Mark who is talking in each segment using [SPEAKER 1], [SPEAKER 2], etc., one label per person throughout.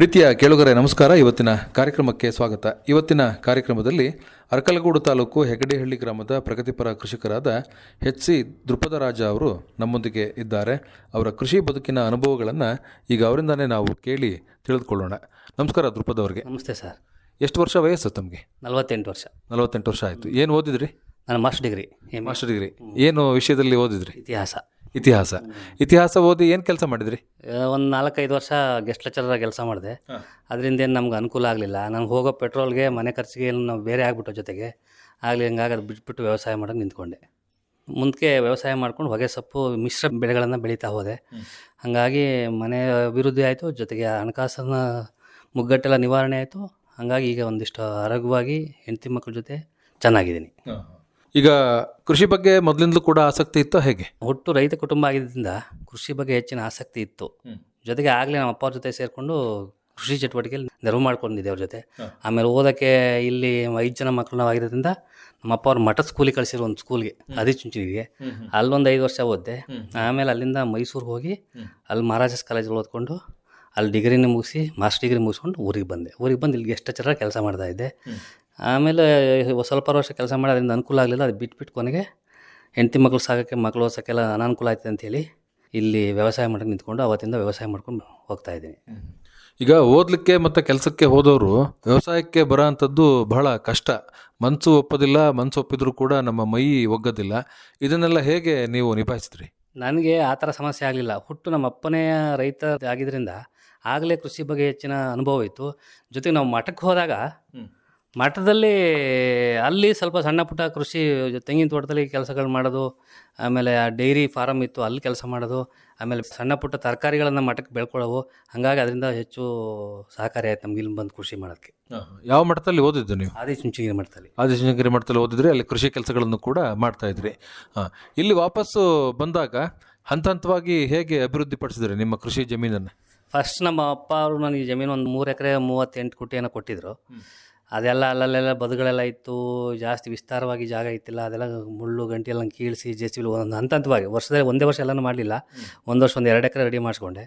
[SPEAKER 1] ಪ್ರೀತಿಯ ಕೇಳುಗರೆ ನಮಸ್ಕಾರ. ಇವತ್ತಿನ ಕಾರ್ಯಕ್ರಮಕ್ಕೆ ಸ್ವಾಗತ. ಇವತ್ತಿನ ಕಾರ್ಯಕ್ರಮದಲ್ಲಿ ಅರಕಲಗೂಡು ತಾಲೂಕು ಹೆಗಡೆಹಳ್ಳಿ ಗ್ರಾಮದ ಪ್ರಗತಿಪರ ಕೃಷಿಕರಾದ ಎಚ್ ಸಿ ದೃಪದರಾಜ ಅವರು ನಮ್ಮೊಂದಿಗೆ ಇದ್ದಾರೆ. ಅವರ ಕೃಷಿ ಬದುಕಿನ ಅನುಭವಗಳನ್ನು ಈಗ ಅವರಿಂದಲೇ ನಾವು ಕೇಳಿ ತಿಳಿದುಕೊಳ್ಳೋಣ. ನಮಸ್ಕಾರ ದೃಪದ ಅವರಿಗೆ.
[SPEAKER 2] ನಮಸ್ತೆ ಸರ್.
[SPEAKER 1] ಎಷ್ಟು ವರ್ಷ ವಯಸ್ಸು ತಮಗೆ?
[SPEAKER 2] ನಲವತ್ತೆಂಟು ವರ್ಷ.
[SPEAKER 1] ನಲವತ್ತೆಂಟು ವರ್ಷ ಆಯಿತು. ಏನು ಓದಿದ್ರಿ?
[SPEAKER 2] ನಾನು ಮಾಸ್ಟರ್ ಡಿಗ್ರಿ
[SPEAKER 1] ಮಾಸ್ಟರ್ ಡಿಗ್ರಿ. ಏನು ವಿಷಯದಲ್ಲಿ ಓದಿದ್ರಿ?
[SPEAKER 2] ಇತಿಹಾಸ.
[SPEAKER 1] ಇತಿಹಾಸ. ಇತಿಹಾಸ ಓದಿ ಏನು ಕೆಲಸ ಮಾಡಿದ್ರಿ?
[SPEAKER 2] ಒಂದು ನಾಲ್ಕೈದು ವರ್ಷ ಗೆಸ್ಟ್ ಲೆಕ್ಚರರ್ ಕೆಲಸ ಮಾಡಿದೆ. ಅದರಿಂದ ಏನು ನಮ್ಗೆ ಅನುಕೂಲ ಆಗಲಿಲ್ಲ. ನಾನು ಹೋಗೋ ಪೆಟ್ರೋಲ್ಗೆ ಮನೆ ಖರ್ಚಿಗೆ ಏನು ನಾವು ಬೇರೆ ಆಗ್ಬಿಟ್ಟು ಜೊತೆಗೆ ಆಗಲಿ ಹಂಗಾಗಿ ಅದು ಬಿಟ್ಬಿಟ್ಟು ವ್ಯವಸಾಯ ಮಾಡೋಕೆ ನಿಂತ್ಕೊಂಡೆ. ಮುಂದಕ್ಕೆ ವ್ಯವಸಾಯ ಮಾಡ್ಕೊಂಡು ಹೊಗೆ ಸೊಪ್ಪು ಮಿಶ್ರ ಬೆಳೆಗಳನ್ನು ಬೆಳೀತಾ ಹೋದೆ. ಹಾಗಾಗಿ ಮನೆ ಅಭಿವೃದ್ಧಿ ಆಯಿತು ಜೊತೆಗೆ ಹಣಕಾಸಿನ ಮುಗ್ಗಟ್ಟೆಲ್ಲ ನಿವಾರಣೆ ಆಯಿತು. ಹಾಗಾಗಿ ಈಗ ಒಂದಿಷ್ಟು ಆರೋಗ್ಯವಾಗಿ ಹೆಂಡತಿ ಮಕ್ಕಳ ಜೊತೆ ಚೆನ್ನಾಗಿದ್ದೀನಿ.
[SPEAKER 1] ಈಗ ಕೃಷಿ ಬಗ್ಗೆ ಮೊದಲಿಂದಲೂ ಕೂಡ ಆಸಕ್ತಿ ಇತ್ತು ಹೇಗೆ?
[SPEAKER 2] ಒಟ್ಟು ರೈತ ಕುಟುಂಬ ಆಗಿದ್ದರಿಂದ ಕೃಷಿ ಬಗ್ಗೆ ಹೆಚ್ಚಿನ ಆಸಕ್ತಿ ಇತ್ತು. ಜೊತೆಗೆ ಆಗಲೇ ನಮ್ಮ ಅಪ್ಪ ಅವ್ರ ಜೊತೆ ಸೇರಿಕೊಂಡು ಕೃಷಿ ಚಟುವಟಿಕೆಯಲ್ಲಿ ನೆರವು ಮಾಡ್ಕೊಂಡಿದ್ದೆ ಅವ್ರ ಜೊತೆ. ಆಮೇಲೆ ಓದೋಕ್ಕೆ ಇಲ್ಲಿ ಐದು ಜನ ಮಕ್ಕಳು ಆಗಿರೋದ್ರಿಂದ ನಮ್ಮ ಅಪ್ಪ ಅವ್ರು ಮಠದ ಸ್ಕೂಲಿಗೆ ಕಳಿಸಿರೋ ಒಂದು ಸ್ಕೂಲ್ಗೆ ಅದಿಚುಂಚಿಗೆ ಅಲ್ಲೊಂದು ಐದು ವರ್ಷ ಓದಿದೆ. ಆಮೇಲೆ ಅಲ್ಲಿಂದ ಮೈಸೂರಿಗೆ ಹೋಗಿ ಅಲ್ಲಿ ಮಹಾರಾಜಸ್ ಕಾಲೇಜಲ್ಲಿ ಓದ್ಕೊಂಡು ಅಲ್ಲಿ ಡಿಗ್ರಿನೇ ಮುಗಿಸಿ ಮಾಸ್ಟರ್ ಡಿಗ್ರಿ ಮುಗಿಸ್ಕೊಂಡು ಊರಿಗೆ ಬಂದೆ. ಊರಿಗೆ ಬಂದು ಇಲ್ಲಿ ಗೆಸ್ಟ್ ಟೀಚರಾಗಿ ಕೆಲಸ ಮಾಡ್ತಾ ಇದ್ದೆ. ಆಮೇಲೆ ಸ್ವಲ್ಪ ವರ್ಷ ಕೆಲಸ ಮಾಡಿ ಅದರಿಂದ ಅನುಕೂಲ ಆಗಲಿಲ್ಲ ಅದು ಬಿಟ್ಬಿಟ್ಟು ಕೊನೆಗೆ ಹೆಂಡತಿ ಮಕ್ಕಳು ಸಾಕೋಕ್ಕೆ ಮಕ್ಕಳು ಓದ್ಸೋಕ್ಕೆಲ್ಲ ಅನಾನುಕೂಲ ಆಯ್ತು ಅಂತೇಳಿ ಇಲ್ಲಿ ವ್ಯವಸಾಯ ಮಾಡಕ್ಕೆ ನಿಂತ್ಕೊಂಡು ಅವತ್ತಿಂದ ವ್ಯವಸಾಯ ಮಾಡ್ಕೊಂಡು ಹೋಗ್ತಾ ಇದ್ದೀನಿ.
[SPEAKER 1] ಈಗ ಓದಲಿಕ್ಕೆ ಮತ್ತು ಕೆಲಸಕ್ಕೆ ಹೋದವರು ವ್ಯವಸಾಯಕ್ಕೆ ಬರೋ ಅಂಥದ್ದು ಬಹಳ ಕಷ್ಟ. ಮನಸ್ಸು ಒಪ್ಪೋದಿಲ್ಲ ಮನಸ್ಸು ಒಪ್ಪಿದ್ರು ಕೂಡ ನಮ್ಮ ಮೈ ಒಗ್ಗೋದಿಲ್ಲ. ಇದನ್ನೆಲ್ಲ ಹೇಗೆ ನೀವು ನಿಭಾಯಿಸಿದ್ರಿ?
[SPEAKER 2] ನನಗೆ ಆ ಥರ ಸಮಸ್ಯೆ ಆಗಲಿಲ್ಲ. ಹುಟ್ಟು ನಮ್ಮ ಅಪ್ಪನೇ ರೈತ ಆಗಿದ್ದರಿಂದ ಆಗಲೇ ಕೃಷಿ ಬಗ್ಗೆ ಹೆಚ್ಚಿನ ಅನುಭವ ಇತ್ತು. ಜೊತೆಗೆ ನಾವು ಮಠಕ್ಕೆ ಹೋದಾಗ ಮಠದಲ್ಲಿ ಅಲ್ಲಿ ಸ್ವಲ್ಪ ಸಣ್ಣ ಪುಟ್ಟ ಕೃಷಿ ತೆಂಗಿನ ತೋಟದಲ್ಲಿ ಕೆಲಸಗಳು ಮಾಡೋದು ಆಮೇಲೆ ಆ ಡೈರಿ ಫಾರಮ್ ಇತ್ತು ಅಲ್ಲಿ ಕೆಲಸ ಮಾಡೋದು ಆಮೇಲೆ ಸಣ್ಣ ಪುಟ್ಟ ತರಕಾರಿಗಳನ್ನು ಮಠಕ್ಕೆ ಬೆಳ್ಕೊಳ್ಳೋವು. ಹಾಗಾಗಿ ಅದರಿಂದ ಹೆಚ್ಚು ಸಹಕಾರಿ ಆಯ್ತು ನಮ್ಗೆ ಇಲ್ಲಿ ಬಂದು ಕೃಷಿ ಮಾಡೋಕ್ಕೆ
[SPEAKER 1] ಯಾವ ಮಠದಲ್ಲಿ ಓದಿದ್ದು ನೀವು?
[SPEAKER 2] ಆದಿ ಚುಂಚನಗಿರಿ ಮಠದಲ್ಲಿ.
[SPEAKER 1] ಆದಿಚುಂಚನಗಿರಿ ಮಠದಲ್ಲಿ ಓದಿದ್ರಿ ಅಲ್ಲಿ ಕೃಷಿ ಕೆಲಸಗಳನ್ನು ಕೂಡ ಮಾಡ್ತಾ ಇದ್ರಿ. ಹಾಂ ಇಲ್ಲಿ ವಾಪಸ್ಸು ಬಂದಾಗ ಹಂತ ಹಂತವಾಗಿ ಹೇಗೆ ಅಭಿವೃದ್ಧಿಪಡಿಸಿದ್ರಿ ನಿಮ್ಮ ಕೃಷಿ ಜಮೀನನ್ನು?
[SPEAKER 2] ಫಸ್ಟ್ ನಮ್ಮ ಅಪ್ಪ ಅವರು ನನಗೆ ಜಮೀನು ಒಂದು ಮೂರು ಎಕರೆ ಮೂವತ್ತೆಂಟು ಕೋಟಿಯನ್ನು ಕೊಟ್ಟಿದ್ರು. ಅದೆಲ್ಲ ಅಲ್ಲಲ್ಲೆಲ್ಲ ಬದುಗಳೆಲ್ಲ ಇತ್ತು ಜಾಸ್ತಿ ವಿಸ್ತಾರವಾಗಿ ಜಾಗ ಇತ್ತಿಲ್ಲ ಅದೆಲ್ಲ ಮುಳ್ಳು ಗಂಟೆಲ್ಲ ಕೀಳಿಸಿ ಜೆ ಸಿ ಒಂದು ಹಂತ ಹಂತವಾಗಿ ವರ್ಷದಲ್ಲಿ ಒಂದೇ ವರ್ಷ ಎಲ್ಲನೂ ಮಾಡಲಿಲ್ಲ. ಒಂದು ವರ್ಷ ಒಂದು ಎರಡು ಎಕರೆ ರೆಡಿ ಮಾಡಿಸ್ಕೊಂಡೆ.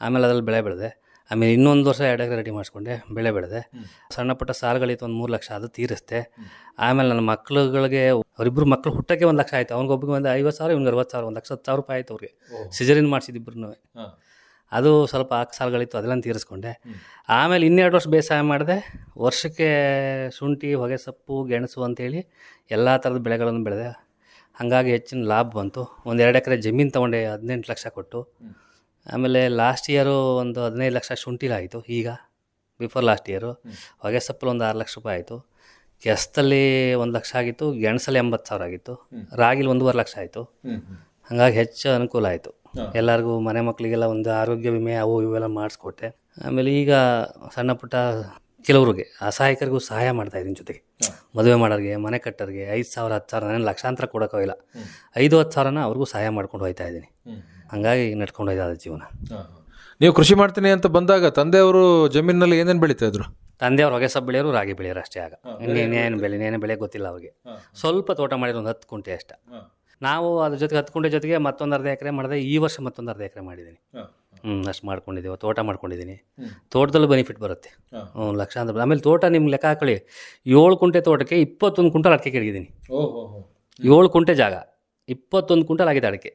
[SPEAKER 2] ಆಮೇಲೆ ಅದ್ರಲ್ಲಿ ಬೆಳೆ ಬೆಳೆದೆ. ಆಮೇಲೆ ಇನ್ನೊಂದು ವರ್ಷ ಎರಡು ಎಕರೆ ರೆಡಿ ಮಾಡಿಸ್ಕೊಂಡೆ ಬೆಳೆ ಬೆಳೆದೆ. ಸಣ್ಣ ಪುಟ್ಟ ಸಾಲಗಳಿತ್ತು ಒಂದು ಮೂರು ಲಕ್ಷ ಅದು ತೀರಿಸ್ತೆ ಆಮೇಲೆ ನನ್ನ ಮಕ್ಳುಗಳಿಗೆ ಅವರಿಬ್ಬರು ಮಕ್ಕಳು ಹುಟ್ಟಕ್ಕೆ ಒಂದು ಲಕ್ಷ ಆಯಿತು. ಅವ್ನಿಗೊಬ್ಬಗೆ ಒಂದು ಐವತ್ತು ಸಾವಿರ ಇವ್ನಿಗೆ ಅರವತ್ತು ಸಾವಿರ ಒಂದು ಲಕ್ಷ ಹತ್ತು ಸಾವಿರ ರೂಪಾಯಿ ಆಯಿತು ಅವ್ರಿಗೆ. ಸಿಜರಿನ್ ಮಾಡಿಸಿದ್ದು ಅದು ಸ್ವಲ್ಪ ಆಕ್ ಸಾಲುಗಳಿತ್ತು ಅದೆಲ್ಲ ತೀರಿಸ್ಕೊಂಡೆ. ಆಮೇಲೆ ಇನ್ನೆರಡು ವರ್ಷ ಬೇಸಾಯ ಮಾಡಿದೆ. ವರ್ಷಕ್ಕೆ ಶುಂಠಿ ಹೊಗೆ ಸೊಪ್ಪು ಗೆಣಸು ಅಂತೇಳಿ ಎಲ್ಲ ಥರದ ಬೆಳೆಗಳನ್ನು ಬೆಳೆದೆ. ಹಾಗಾಗಿ ಹೆಚ್ಚಿನ ಲಾಭ ಬಂತು. ಒಂದು ಎರಡು ಎಕರೆ ಜಮೀನು ತೊಗೊಂಡೆ ಹದಿನೆಂಟು ಲಕ್ಷ ಕೊಟ್ಟು. ಆಮೇಲೆ ಲಾಸ್ಟ್ ಇಯರು ಒಂದು ಹದಿನೈದು ಲಕ್ಷ ಶುಂಠಿಲಾಯಿತು ಈಗ ಬಿಫೋರ್ ಲಾಸ್ಟ್ ಇಯರು ಹೊಗೆ ಸೊಪ್ಪಲ್ಲಿ ಒಂದು ಆರು ಲಕ್ಷ ರೂಪಾಯಿ ಆಯಿತು. ಕೆಸ್ತಲ್ಲಿ ಒಂದು ಲಕ್ಷ ಆಗಿತ್ತು ಗೆಣಸಲ್ಲಿ ಎಂಬತ್ತು ಸಾವಿರ ಆಗಿತ್ತು. ರಾಗಿಲಿ ಒಂದೂವರೆ ಲಕ್ಷ ಆಯಿತು. ಹಾಗಾಗಿ ಹೆಚ್ಚು ಅನುಕೂಲ ಆಯಿತು. ಎಲ್ಲರಿಗೂ ಮನೆ ಮಕ್ಕಳಿಗೆಲ್ಲ ಒಂದು ಆರೋಗ್ಯ ವಿಮೆ ಅವು ಇವೆಲ್ಲ ಮಾಡಿಸ್ಕೊಟ್ಟೆ. ಆಮೇಲೆ ಈಗ ಸಣ್ಣ ಪುಟ್ಟ ಕೆಲವ್ರಿಗೆ ಅಸಹಾಯಕರಿಗೂ ಸಹಾಯ ಮಾಡ್ತಾ ಇದ್ದೀನಿ ಜೊತೆಗೆ. ಮದುವೆ ಮಾಡೋರಿಗೆ ಮನೆ ಕಟ್ಟೋರಿಗೆ ಐದು ಸಾವಿರ ಹತ್ತು ಸಾವಿರ ನಾನು ಲಕ್ಷಾಂತರ ಕೊಡೋಕ್ಕೋಗಿಲ್ಲ ಐದು ಹತ್ತು ಸಾವಿರನ ಅವ್ರಿಗೂ ಸಹಾಯ ಮಾಡ್ಕೊಂಡು ಹೋಗ್ತಾ ಇದ್ದೀನಿ. ಹಂಗಾಗಿ ನಡ್ಕೊಂಡು ಹೋಯ್ತಾ ಜೀವನ.
[SPEAKER 1] ನೀವು ಕೃಷಿ ಮಾಡ್ತೀನಿ ಅಂತ ಬಂದಾಗ ತಂದೆಯವರು ಜಮೀನಿನಲ್ಲಿ ಏನೇನು ಬೆಳೀತಾ ಇದ್ರು?
[SPEAKER 2] ತಂದೆಯವ್ರು ಹೊಗೆ ಸಬ್ ಬೆಳೆಯೋರು ರಾಗಿ ಬೆಳೆಯೋರು ಅಷ್ಟೇ ಆಗ. ಇನ್ನೇನೇನು ಬೆಳೆ ಇನ್ನೇನು ಬೆಳೆ ಗೊತ್ತಿಲ್ಲ ಅವ್ರಿಗೆ. ಸ್ವಲ್ಪ ತೋಟ ಮಾಡಿರೋ ಒಂದು ಹತ್ತು ಕುಂಟೆ ಅಷ್ಟೇ. ನಾವು ಅದ್ರ ಜೊತೆಗೆ ಹತ್ತು ಕುಂಟೆ ಜೊತೆಗೆ ಮತ್ತೊಂದು ಅರ್ಧ ಎಕರೆ ಮಾಡಿದೆ. ಈ ವರ್ಷ ಮತ್ತೊಂದು ಅರ್ಧ ಎಕರೆ ಮಾಡಿದ್ದೀನಿ. ಹ್ಞೂ ಅಷ್ಟು ಮಾಡ್ಕೊಂಡಿದ್ದೀವಿ. ತೋಟ ಮಾಡ್ಕೊಂಡಿದ್ದೀನಿ. ತೋಟದಲ್ಲೂ ಬೆನಿಫಿಟ್ ಬರುತ್ತೆ. ಹ್ಞೂ ಲಕ್ಷಾಂತರ ಆಮೇಲೆ ತೋಟ ನಿಮ್ಗೆ ಲೆಕ್ಕ ಹಾಕೊಳ್ಳಿ. ಏಳು ಕುಂಟೆ ತೋಟಕ್ಕೆ ಇಪ್ಪತ್ತೊಂದು ಕುಂಟಲ್ ಅಡಿಕೆ ಕೆಡಗಿದ್ದೀನಿ ಏಳು ಕುಂಟೆ ಜಾಗ. ಇಪ್ಪತ್ತೊಂದು ಕುಂಟಲ್ ಆಗಿದೆ ಅಡಿಕೆ.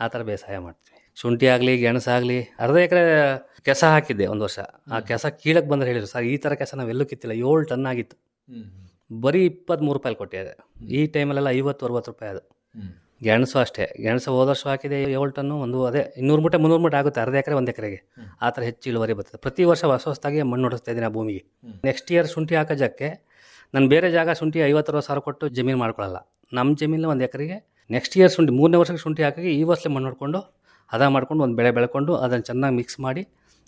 [SPEAKER 2] ಆ ಥರ ಬೇಸಾಯ ಮಾಡ್ತೀವಿ. ಶುಂಠಿ ಆಗಲಿ ಗೆಣಸಾಗಲಿ ಅರ್ಧ ಎಕರೆ ಕೆಸ ಹಾಕಿದ್ದೆ ಒಂದು ವರ್ಷ. ಆ ಕೆಸ ಕೀಳಕ್ಕೆ ಬಂದ್ರೆ ಹೇಳಿದ್ರು ಸರ್ ಈ ಥರ ಕೆಸ ನಾವೆಲ್ಲೂ ಕಿತ್ತಿಲ್ಲ. ಏಳು ಟನ್ ಆಗಿತ್ತು. ಬರೀ ಇಪ್ಪತ್ತ್ಮೂರು ರೂಪಾಯಿ ಕೊಟ್ಟಿದೆ. ಈ ಟೈಮಲ್ಲೆಲ್ಲ ಐವತ್ತು ಅರವತ್ತು ರೂಪಾಯಿ ಅದು. ಗೆಣಸು ಅಷ್ಟೇ. ಗೆಣಸು ಹೋದ ವರ್ಷ ಹಾಕಿದೆ ಏಳು ಟನ್ನು ಒಂದು ಅದೇ ಇನ್ನೂರು ಮೂಟೆ ಮುನ್ನೂರು ಮೂಟೆ ಆಗುತ್ತೆ ಅರ್ಧ ಎಕರೆ ಒಂದು ಎಕರೆಗೆ. ಆ ಥರ ಹೆಚ್ಚು ಇಳುವರಿ ಬರ್ತದೆ. ಪ್ರತಿ ವರ್ಷ ಹೊಸ ಹೊಸದಾಗಿ ಮಣ್ಣು ಹೊಡಿಸ್ತಾ ಇದ್ದೀನಿ ಆ ಭೂಮಿಗೆ. ನೆಕ್ಸ್ಟ್ ಇಯರ್ ಶುಂಠಿ ಹಾಕೋ ಜಾಗಕ್ಕೆ ನಾನು ಬೇರೆ ಜಾಗ ಶುಂಠಿ ಐವತ್ತರವತ್ತು ಸಾವಿರ ಕೊಟ್ಟು ಜಮೀನು ಮಾಡ್ಕೊಳ್ಳಲ್ಲ. ನಮ್ಮ ಜಮೀನಲ್ಲಿ ಒಂದು ಎಕರೆಗೆ ನೆಕ್ಸ್ಟ್ ಇಯರ್ ಶುಂಠಿ ಮೂರನೇ ವರ್ಷಕ್ಕೆ ಶುಂಠಿ ಹಾಕಿ ಈ ವರ್ಷಲೇ ಮಣ್ಣು ಹೊಡ್ಕೊಂಡು ಹದ ಮಾಡ್ಕೊಂಡು ಒಂದು ಬೆಳೆ ಬೆಳ್ಕೊಂಡು ಅದನ್ನು ಚೆನ್ನಾಗಿ ಮಿಕ್ಸ್ ಮಾಡಿ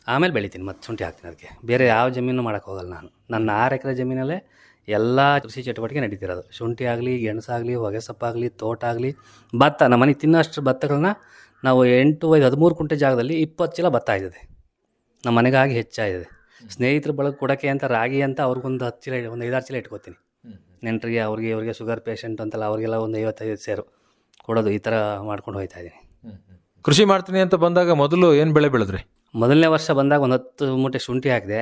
[SPEAKER 2] ಆಮೇಲೆ ಬೆಳಿತೀನಿ ಮತ್ತೆ ಶುಂಠಿ ಹಾಕ್ತೀನಿ ಅದಕ್ಕೆ. ಬೇರೆ ಯಾವ ಜಮೀನು ಮಾಡೋಕ್ಕೆ ಹೋಗಲ್ಲ ನಾನು. ನನ್ನ ಆರು ಎಕರೆ ಜಮೀನಲ್ಲೇ ಎಲ್ಲ ಕೃಷಿ ಚಟುವಟಿಕೆ ನಡೀತಿರೋದು. ಶುಂಠಿ ಆಗಲಿ ಗೆಣಸಾಗಲಿ ಹೊಗೆಸೊಪ್ಪಾಗಲಿ ತೋಟ ಆಗಲಿ ಭತ್ತ. ನಮ್ಮ ಮನೆ ತಿನ್ನೋಷ್ಟು ಭತ್ತಗಳನ್ನ ನಾವು ಎಂಟು ಐದು ಹದಿಮೂರು ಕುಂಟೆ ಜಾಗದಲ್ಲಿ ಇಪ್ಪತ್ತು ಚೀಲ ಭತ್ತ ಆಗಿದೆ ನಮ್ಮ ಮನೆಗಾಗಿ ಹೆಚ್ಚಾಗಿದೆ ಸ್ನೇಹಿತರು ಬಳಗ ಕೊಡೋಕ್ಕೆ ಅಂತ ರಾಗಿ ಅಂತ ಅವ್ರಿಗೊಂದು ಹತ್ತು ಚೀಲ ಒಂದು ಐದಾರು ಚೀಲ ಇಟ್ಕೋತೀನಿ. ನೆಂಟರಿಗೆ ಅವ್ರಿಗೆ ಇವ್ರಿಗೆ ಶುಗರ್ ಪೇಷಂಟ್ ಅಂತಲ್ಲ ಅವ್ರಿಗೆಲ್ಲ ಒಂದು ಐವತ್ತೈದು ಸೇರು ಕೊಡೋದು ಈ ಥರ ಮಾಡ್ಕೊಂಡು ಹೋಗ್ತಾ ಇದ್ದೀನಿ.
[SPEAKER 1] ಕೃಷಿ ಮಾಡ್ತೀನಿ ಅಂತ ಬಂದಾಗ ಮೊದಲು ಏನು ಬೆಳೆ ಬೆಳೆದ್ರಿ?
[SPEAKER 2] ಮೊದಲನೇ ವರ್ಷ ಬಂದಾಗ ಒಂದು ಹತ್ತು ಮೂಟೆ ಶುಂಠಿ ಹಾಕಿದೆ.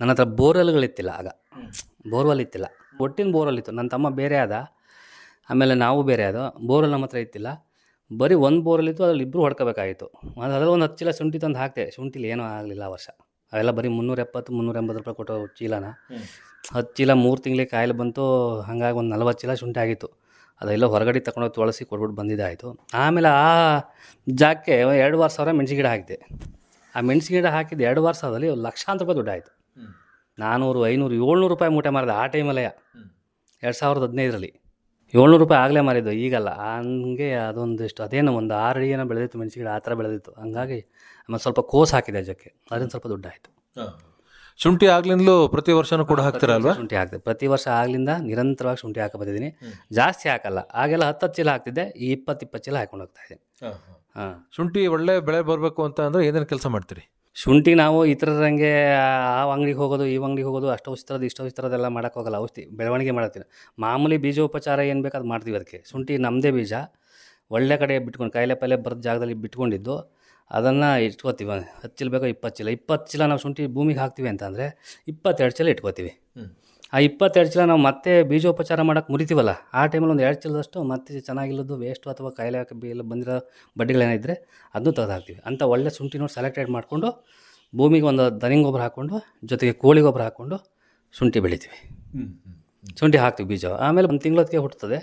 [SPEAKER 2] ನನ್ನ ಹತ್ರ ಬೋರ್ವೆಲ್ಗಳಿತ್ತಿಲ್ಲ ಆಗ. ಬೋರ್ವೆಲ್ ಇತ್ತಿಲ್ಲ ಒಟ್ಟಿನ ಬೋರ್ವೆಲ್ ಇತ್ತು ನನ್ನ ತಮ್ಮ ಬೇರೆ ಆದ. ಆಮೇಲೆ ನಾವು ಬೇರೆ ಆದ. ಬೋರ್ವೆಲ್ ನಮ್ಮ ಹತ್ರ ಇತ್ತಿಲ್ಲ. ಬರೀ ಒಂದು ಬೋರ್ವೆಲ್ ಇತ್ತು ಅದ್ರಲ್ಲಿ ಇಬ್ಬರು ಹೊಡ್ಕೋಬೇಕಾಗಿತ್ತು. ಅದ್ರಲ್ಲಿ ಒಂದು ಹತ್ತು ಚೀಲ ಶುಂಠಿ ತಂದು ಹಾಕ್ತೆ ಶುಂಠಿಲಿ ಏನೂ ಆಗಲಿಲ್ಲ ಆ ವರ್ಷ. ಅವೆಲ್ಲ ಬರೀ ಮುನ್ನೂರ ಎಪ್ಪತ್ತು ಮುನ್ನೂರ ಎಂಬತ್ತು ರೂಪಾಯಿ ಕೊಟ್ಟೋ ಚೀಲನ. ಹತ್ತು ಚೀಲ ಮೂರು ತಿಂಗಳಿಗೆ ಕಾಯಿಲೆ ಬಂತು ಹಾಗಾಗಿ ಒಂದು ನಲ್ವತ್ತು ಚೀಲ ಶುಂಠಿ ಆಗಿತ್ತು. ಅದೆಲ್ಲ ಹೊರಗಡೆ ತಗೊಂಡೋಗಿ ತೊಳಸಿ ಕೊಟ್ಬಿಟ್ಟು ಬಂದಿದ್ದಾಯಿತು. ಆಮೇಲೆ ಆ ಜಾಗಕ್ಕೆ ಎರಡುವರೆ ಸಾವಿರ ಮೆಣಸಿನ ಗಿಡ ಹಾಕಿದೆ ಆ ಮೆಣಸಿನ ಗಿಡ ಹಾಕಿದ್ದು ಎರಡು ವರ್ಷದಲ್ಲಿ ಲಕ್ಷಾಂತರ ರೂಪಾಯಿ ದುಡ್ಡು ಆಯಿತು ನಾನ್ನೂರು ಐನೂರು ಏಳ್ನೂರು ರೂಪಾಯಿ ಮೂಟೆ ಮಾರಿದೆ ಆ ಟೈಮಲ್ಲೇ ಎರಡು ಸಾವಿರದ ಹದಿನೈದರಲ್ಲಿ. ಏಳ್ನೂರು ರೂಪಾಯಿ ಆಗಲೇ ಮಾರಿದ್ದು ಈಗಲ್ಲ. ಹಂಗೆ ಅದೊಂದಿಷ್ಟು ಅದೇನೋ ಒಂದು ಆರು ಅಡಿ ಏನೋ ಬೆಳೆದಿತ್ತು ಮೆಣಸಿನ ಗಿಡ ಆ ಥರ ಬೆಳೆದಿತ್ತು. ಹಂಗಾಗಿ ಆಮೇಲೆ ಸ್ವಲ್ಪ ಕೋಸ್ ಹಾಕಿದೆ ಅದಕ್ಕೆ. ಅದರಿಂದ ಸ್ವಲ್ಪ ದುಡ್ಡಾಯಿತು
[SPEAKER 1] ಶುಂಠಿ ಆಗ್ಲಿಂದಲೂ ಪ್ರತಿ ವರ್ಷನೂ ಕೂಡ ಹಾಕ್ತಿರಲ್ವಾ ಅಲ್ವಾ?
[SPEAKER 2] ಶುಂಠಿ ಹಾಕ್ತಿದೆ ಪ್ರತಿ ವರ್ಷ ಆಗ್ಲಿಂದ ನಿರಂತರವಾಗಿ ಶುಂಠಿ ಹಾಕ ಬಂದಿದ್ದೀನಿ. ಜಾಸ್ತಿ ಹಾಕಲ್ಲ. ಆಗೆಲ್ಲ ಹತ್ತು ಹತ್ತು ಚೀಲ ಹಾಕ್ತಿದ್ದೆ. ಈ ಇಪ್ಪತ್ತು ಇಪ್ಪತ್ತು ಚೀಲ ಹಾಕೊಂಡು ಹೋಗ್ತಾ ಇದ್ದೀನಿ. ಹಾಂ.
[SPEAKER 1] ಶುಂಠಿ ಒಳ್ಳೆ ಬೆಳೆ ಬರಬೇಕು ಅಂತ ಅಂದ್ರೆ ಏನೇನು ಕೆಲಸ ಮಾಡ್ತೀರಿ?
[SPEAKER 2] ಶುಂಠಿ ನಾವು ಈ ಥರದಂಗೆ ಆ ಅಂಗಡಿಗೆ ಹೋಗೋದು, ಈ ಅಂಗಡಿಗೆ ಹೋಗೋದು, ಅಷ್ಟು ಔಷಧದ, ಇಷ್ಟು ಔಷಧದೆಲ್ಲ ಥರದ್ದೆಲ್ಲ ಮಾಡೋಕ್ಕೆ ಹೋಗಲ್ಲ. ಔಷಧಿ ಬೆಳವಣಿಗೆ ಮಾಡ್ತೀನಿ ಮಾಮೂಲಿ ಬೀಜೋಪಚಾರ ಏನು ಬೇಕು ಅದು ಮಾಡ್ತೀವಿ ಅದಕ್ಕೆ. ಶುಂಠಿ ನಮ್ಮದೇ ಬೀಜ. ಒಳ್ಳೆ ಕಡೆ ಬಿಟ್ಕೊಂಡು, ಕಾಯಿಲೆ ಪಾಯಲೆ ಬರೋದು ಜಾಗದಲ್ಲಿ ಬಿಟ್ಕೊಂಡಿದ್ದು, ಅದನ್ನು ಇಟ್ಕೋತೀವಿ. ಹತ್ತು ಚೀಲ ಬೇಕೋ ಇಪ್ಪತ್ತು ಚೀಲ. ಇಪ್ಪತ್ತು ಚೀಲ ನಾವು ಶುಂಠಿ ಭೂಮಿಗೆ ಹಾಕ್ತೀವಿ ಅಂತಂದರೆ ಇಪ್ಪತ್ತೆರಡು ಚೀಲ ಇಟ್ಕೋತೀವಿ. ಆ ಇಪ್ಪತ್ತೆರಡು ಚೀಲ ನಾವು ಮತ್ತೆ ಬೀಜೋಪಚಾರ ಮಾಡೋಕೆ ಮುರಿತೀವಲ್ಲ ಆ ಟೈಮಲ್ಲಿ ಒಂದು ಎರಡು ಚೀಲದಷ್ಟು ಮತ್ತೆ ಚೆನ್ನಾಗಿಲ್ಲದ್ದು ವೇಸ್ಟು ಅಥವಾ ಕಾಯಿಲೆ ಇಲ್ಲ ಬಂದಿರೋ ಬಡ್ಡಿಗಳೇನಿದ್ದರೆ ಅದನ್ನು ತೆಗೆದಾಕ್ತೀವಿ. ಅಂತ ಒಳ್ಳೆ ಶುಂಠಿ ನೋಡಿ ಸೆಲೆಕ್ಟೆಡ್ ಮಾಡಿಕೊಂಡು ಭೂಮಿಗೆ ಒಂದು ದನಿಂಗ್ ಗೊಬ್ಬರ ಹಾಕ್ಕೊಂಡು ಜೊತೆಗೆ ಕೋಳಿ ಗೊಬ್ಬರ ಹಾಕ್ಕೊಂಡು ಶುಂಠಿ ಬೆಳಿತೀವಿ. ಶುಂಠಿ ಹಾಕ್ತೀವಿ ಬೀಜ. ಆಮೇಲೆ ಒಂದು ತಿಂಗಳೊತ್ತಿಗೆ ಹುಟ್ಟುತ್ತದೆ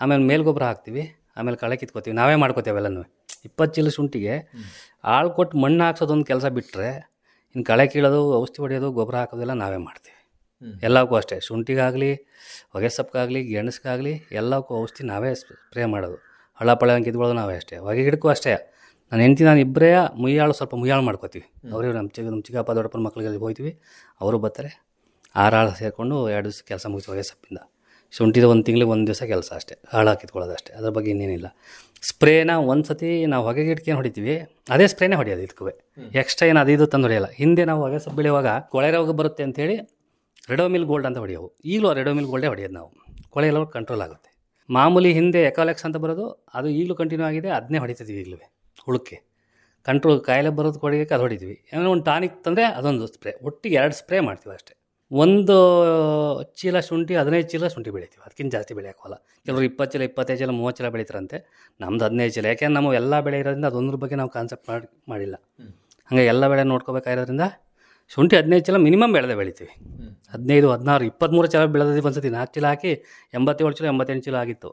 [SPEAKER 2] ಆಮೇಲೆ ಮೇಲ್ ಗೊಬ್ಬರ ಹಾಕ್ತೀವಿ. ಆಮೇಲೆ ಕಳೆ ಕಿತ್ಕೋತೀವಿ. ನಾವೇ ಮಾಡ್ಕೋತೀವಿ ಅವೆಲ್ಲನೂ. ಇಪ್ಪತ್ತು ಚೀಲ ಶುಂಠಿಗೆ ಆಳು ಕೊಟ್ಟು ಮಣ್ಣು ಹಾಕ್ಸೋದೊಂದು ಕೆಲಸ ಬಿಟ್ಟರೆ ಇನ್ನು ಕಳೆ ಕೀಳೋದು ಔಷಧಿ ಹೊಡೆಯೋದು ಗೊಬ್ಬರ ಹಾಕೋದೆಲ್ಲ ನಾವೇ ಮಾಡ್ತೀವಿ. ಎಲ್ಲಕ್ಕೂ ಅಷ್ಟೇ. ಶುಂಠಿಗಾಗಲಿ ಹೊಗೆ ಸೊಪ್ಪಿಗಾಗಲಿ ಗೆಣಸ್ಗಾಗಲಿ ಎಲ್ಲಕ್ಕೂ ಔಷಧಿ ನಾವೇ ಸ್ಪ್ರೇ ಮಾಡೋದು. ಹಳ್ಳ ಪಳ್ಳ ನಾವೇ ಅಷ್ಟೇ. ಹೊಗೆ ಗಿಡಕ್ಕೂ ಅಷ್ಟೇ. ನಾನು ಹೆಂಡ್ತಿ ನಾನು ಇಬ್ಬರೇ ಮುಯ್ಯಾಳು ಸ್ವಲ್ಪ ಮುಯ್ಯಾಳು ಮಾಡ್ಕೋತೀವಿ. ಅವ್ರಿಗೆ ನಮ್ಮ ಚಿಕ್ಕ ನಮ್ಮ ಚಿಕ್ಕಪ್ಪ ದೊಡ್ಡಪ್ಪನ ಮಕ್ಕಳಿಗೆ ಹೋಗ್ತೀವಿ ಅವರು ಬರ್ತಾರೆ. ಆರಾಳು ಸೇರಿಕೊಂಡು ಎರಡು ದಿವಸ ಕೆಲಸ ಮುಗಿಸಿ ಹೊಗೆ ಸೊಪ್ಪಿಂದ ಶುಂಠಿದ ಒಂದು ತಿಂಗಳಿಗೆ ಒಂದು ದಿವಸ ಕೆಲಸ ಅಷ್ಟೇ. ಹಾಳು ಕಿತ್ಕೊಳ್ಳೋದು ಅಷ್ಟೇ. ಅದ್ರ ಬಗ್ಗೆ ಇನ್ನೇನಿಲ್ಲ. ಸ್ಪ್ರೇನ ಒಂದು ಸತಿ ನಾವು ಹೊಗೆ ಗಿಡಕ್ಕೆ ಹೊಡಿತೀವಿ ಅದೇ ಸ್ಪ್ರೇನೇ ಹೊಡೆಯೋದು ಇದಕ್ಕೂ ಎಕ್ಸ್ಟ್ರಾ ಏನು ಅದು ಇದು ತಂದು ಹೊಡೆಯಲ್ಲ. ಹಿಂದೆ ನಾವು ಹೊಗೆ ಸೊಪ್ಪು ಬೆಳೆಯುವಾಗ ಕೊಳೆ ರೋಗ ಬರುತ್ತೆ ಅಂತೇಳಿ ರೆಡೋಮಿಲ್ ಗೋಲ್ಡ್ ಅಂತ ಹೊಡೆಯೋವು. ಈಗಲೂ ಆ ರೆಡೋಮಿಲ್ ಗೋಲ್ಡೇ ಹೊಡೆಯೋದು ನಾವು. ಕೊಳೆ ಎಲ್ಲ ಕಂಟ್ರೋಲ್ ಆಗುತ್ತೆ. ಮಾಮೂಲಿ ಹಿಂದೆ ಎಕಾಲೆಕ್ಸ್ ಅಂತ ಬರೋದು ಅದು ಈಗಲೂ ಕಂಟಿನ್ಯೂ ಆಗಿದೆ ಅದನ್ನೇ ಹೊಡಿತಿದ್ವಿ ಈಗಲೂ ಹುಳುಕ್ಕೆ ಕಂಟ್ರೋಲ್ ಕಾಯಿಲೆ ಬರೋದು ಕೊಡೋಕ್ಕೆ ಅದು ಹೊಡಿತೀವಿ. ಏನೋ ಒಂದು ಟಾನಿಕ್ ತಂದರೆ ಅದೊಂದು ಸ್ಪ್ರೇ ಒಟ್ಟಿಗೆ ಎರಡು ಸ್ಪ್ರೇ ಮಾಡ್ತೀವಿ ಅಷ್ಟೇ. ಒಂದು ಚೀಲ ಶುಂಠಿ ಹದಿನೈದು ಚೀಲ ಶುಂಠಿ ಬೆಳಿತೀವಿ. ಅದಕ್ಕಿಂತ ಜಾಸ್ತಿ ಬೆಳೆಯೋಕ್ಕಲ್ಲ. ಕೆಲವರು ಇಪ್ಪತ್ತು ಚೀಲ ಇಪ್ಪತ್ತೈದು ಚೀಲ ಮೂವತ್ತು ಚೀಲ ಬೆಳೀತಾರಂತೆ. ನಮ್ದು ಹದಿನೈದು ಚೀಲ. ಯಾಕೆಂದ್ರೆ ನಾವು ಎಲ್ಲ ಬೆಳೆ ಇರೋದ್ರಿಂದ ಅದೊಂದ್ರ ಬಗ್ಗೆ ನಾವು ಕಾನ್ಸೆಪ್ಟ್ ಮಾಡಿ ಮಾಡಿಲ್ಲ. ಹಾಗೆ ಎಲ್ಲ ಬೆಳೆ ನೋಡ್ಕೋಬೇಕಾಗಿರೋದ್ರಿಂದ ಶುಂಠಿ ಹದಿನೈದು ಚೀಲ ಮಿನಿಮಮ್ ಬೆಳೆದೇ ಬೆಳಿತೀವಿ. ಹದಿನೈದು ಹದಿನಾರು ಇಪ್ಪತ್ತ್ಮೂರು ಚೀಲ ಬೆಳೆದಿದ್ದು ಒಂದ್ಸತಿ ನಾಲ್ಕು ಚೀಲ ಹಾಕಿ ಎಂಬತ್ತೇಳು ಚೀಲ ಎಂಬತ್ತೆಂಟು ಚೀಲ ಆಗಿತ್ತು.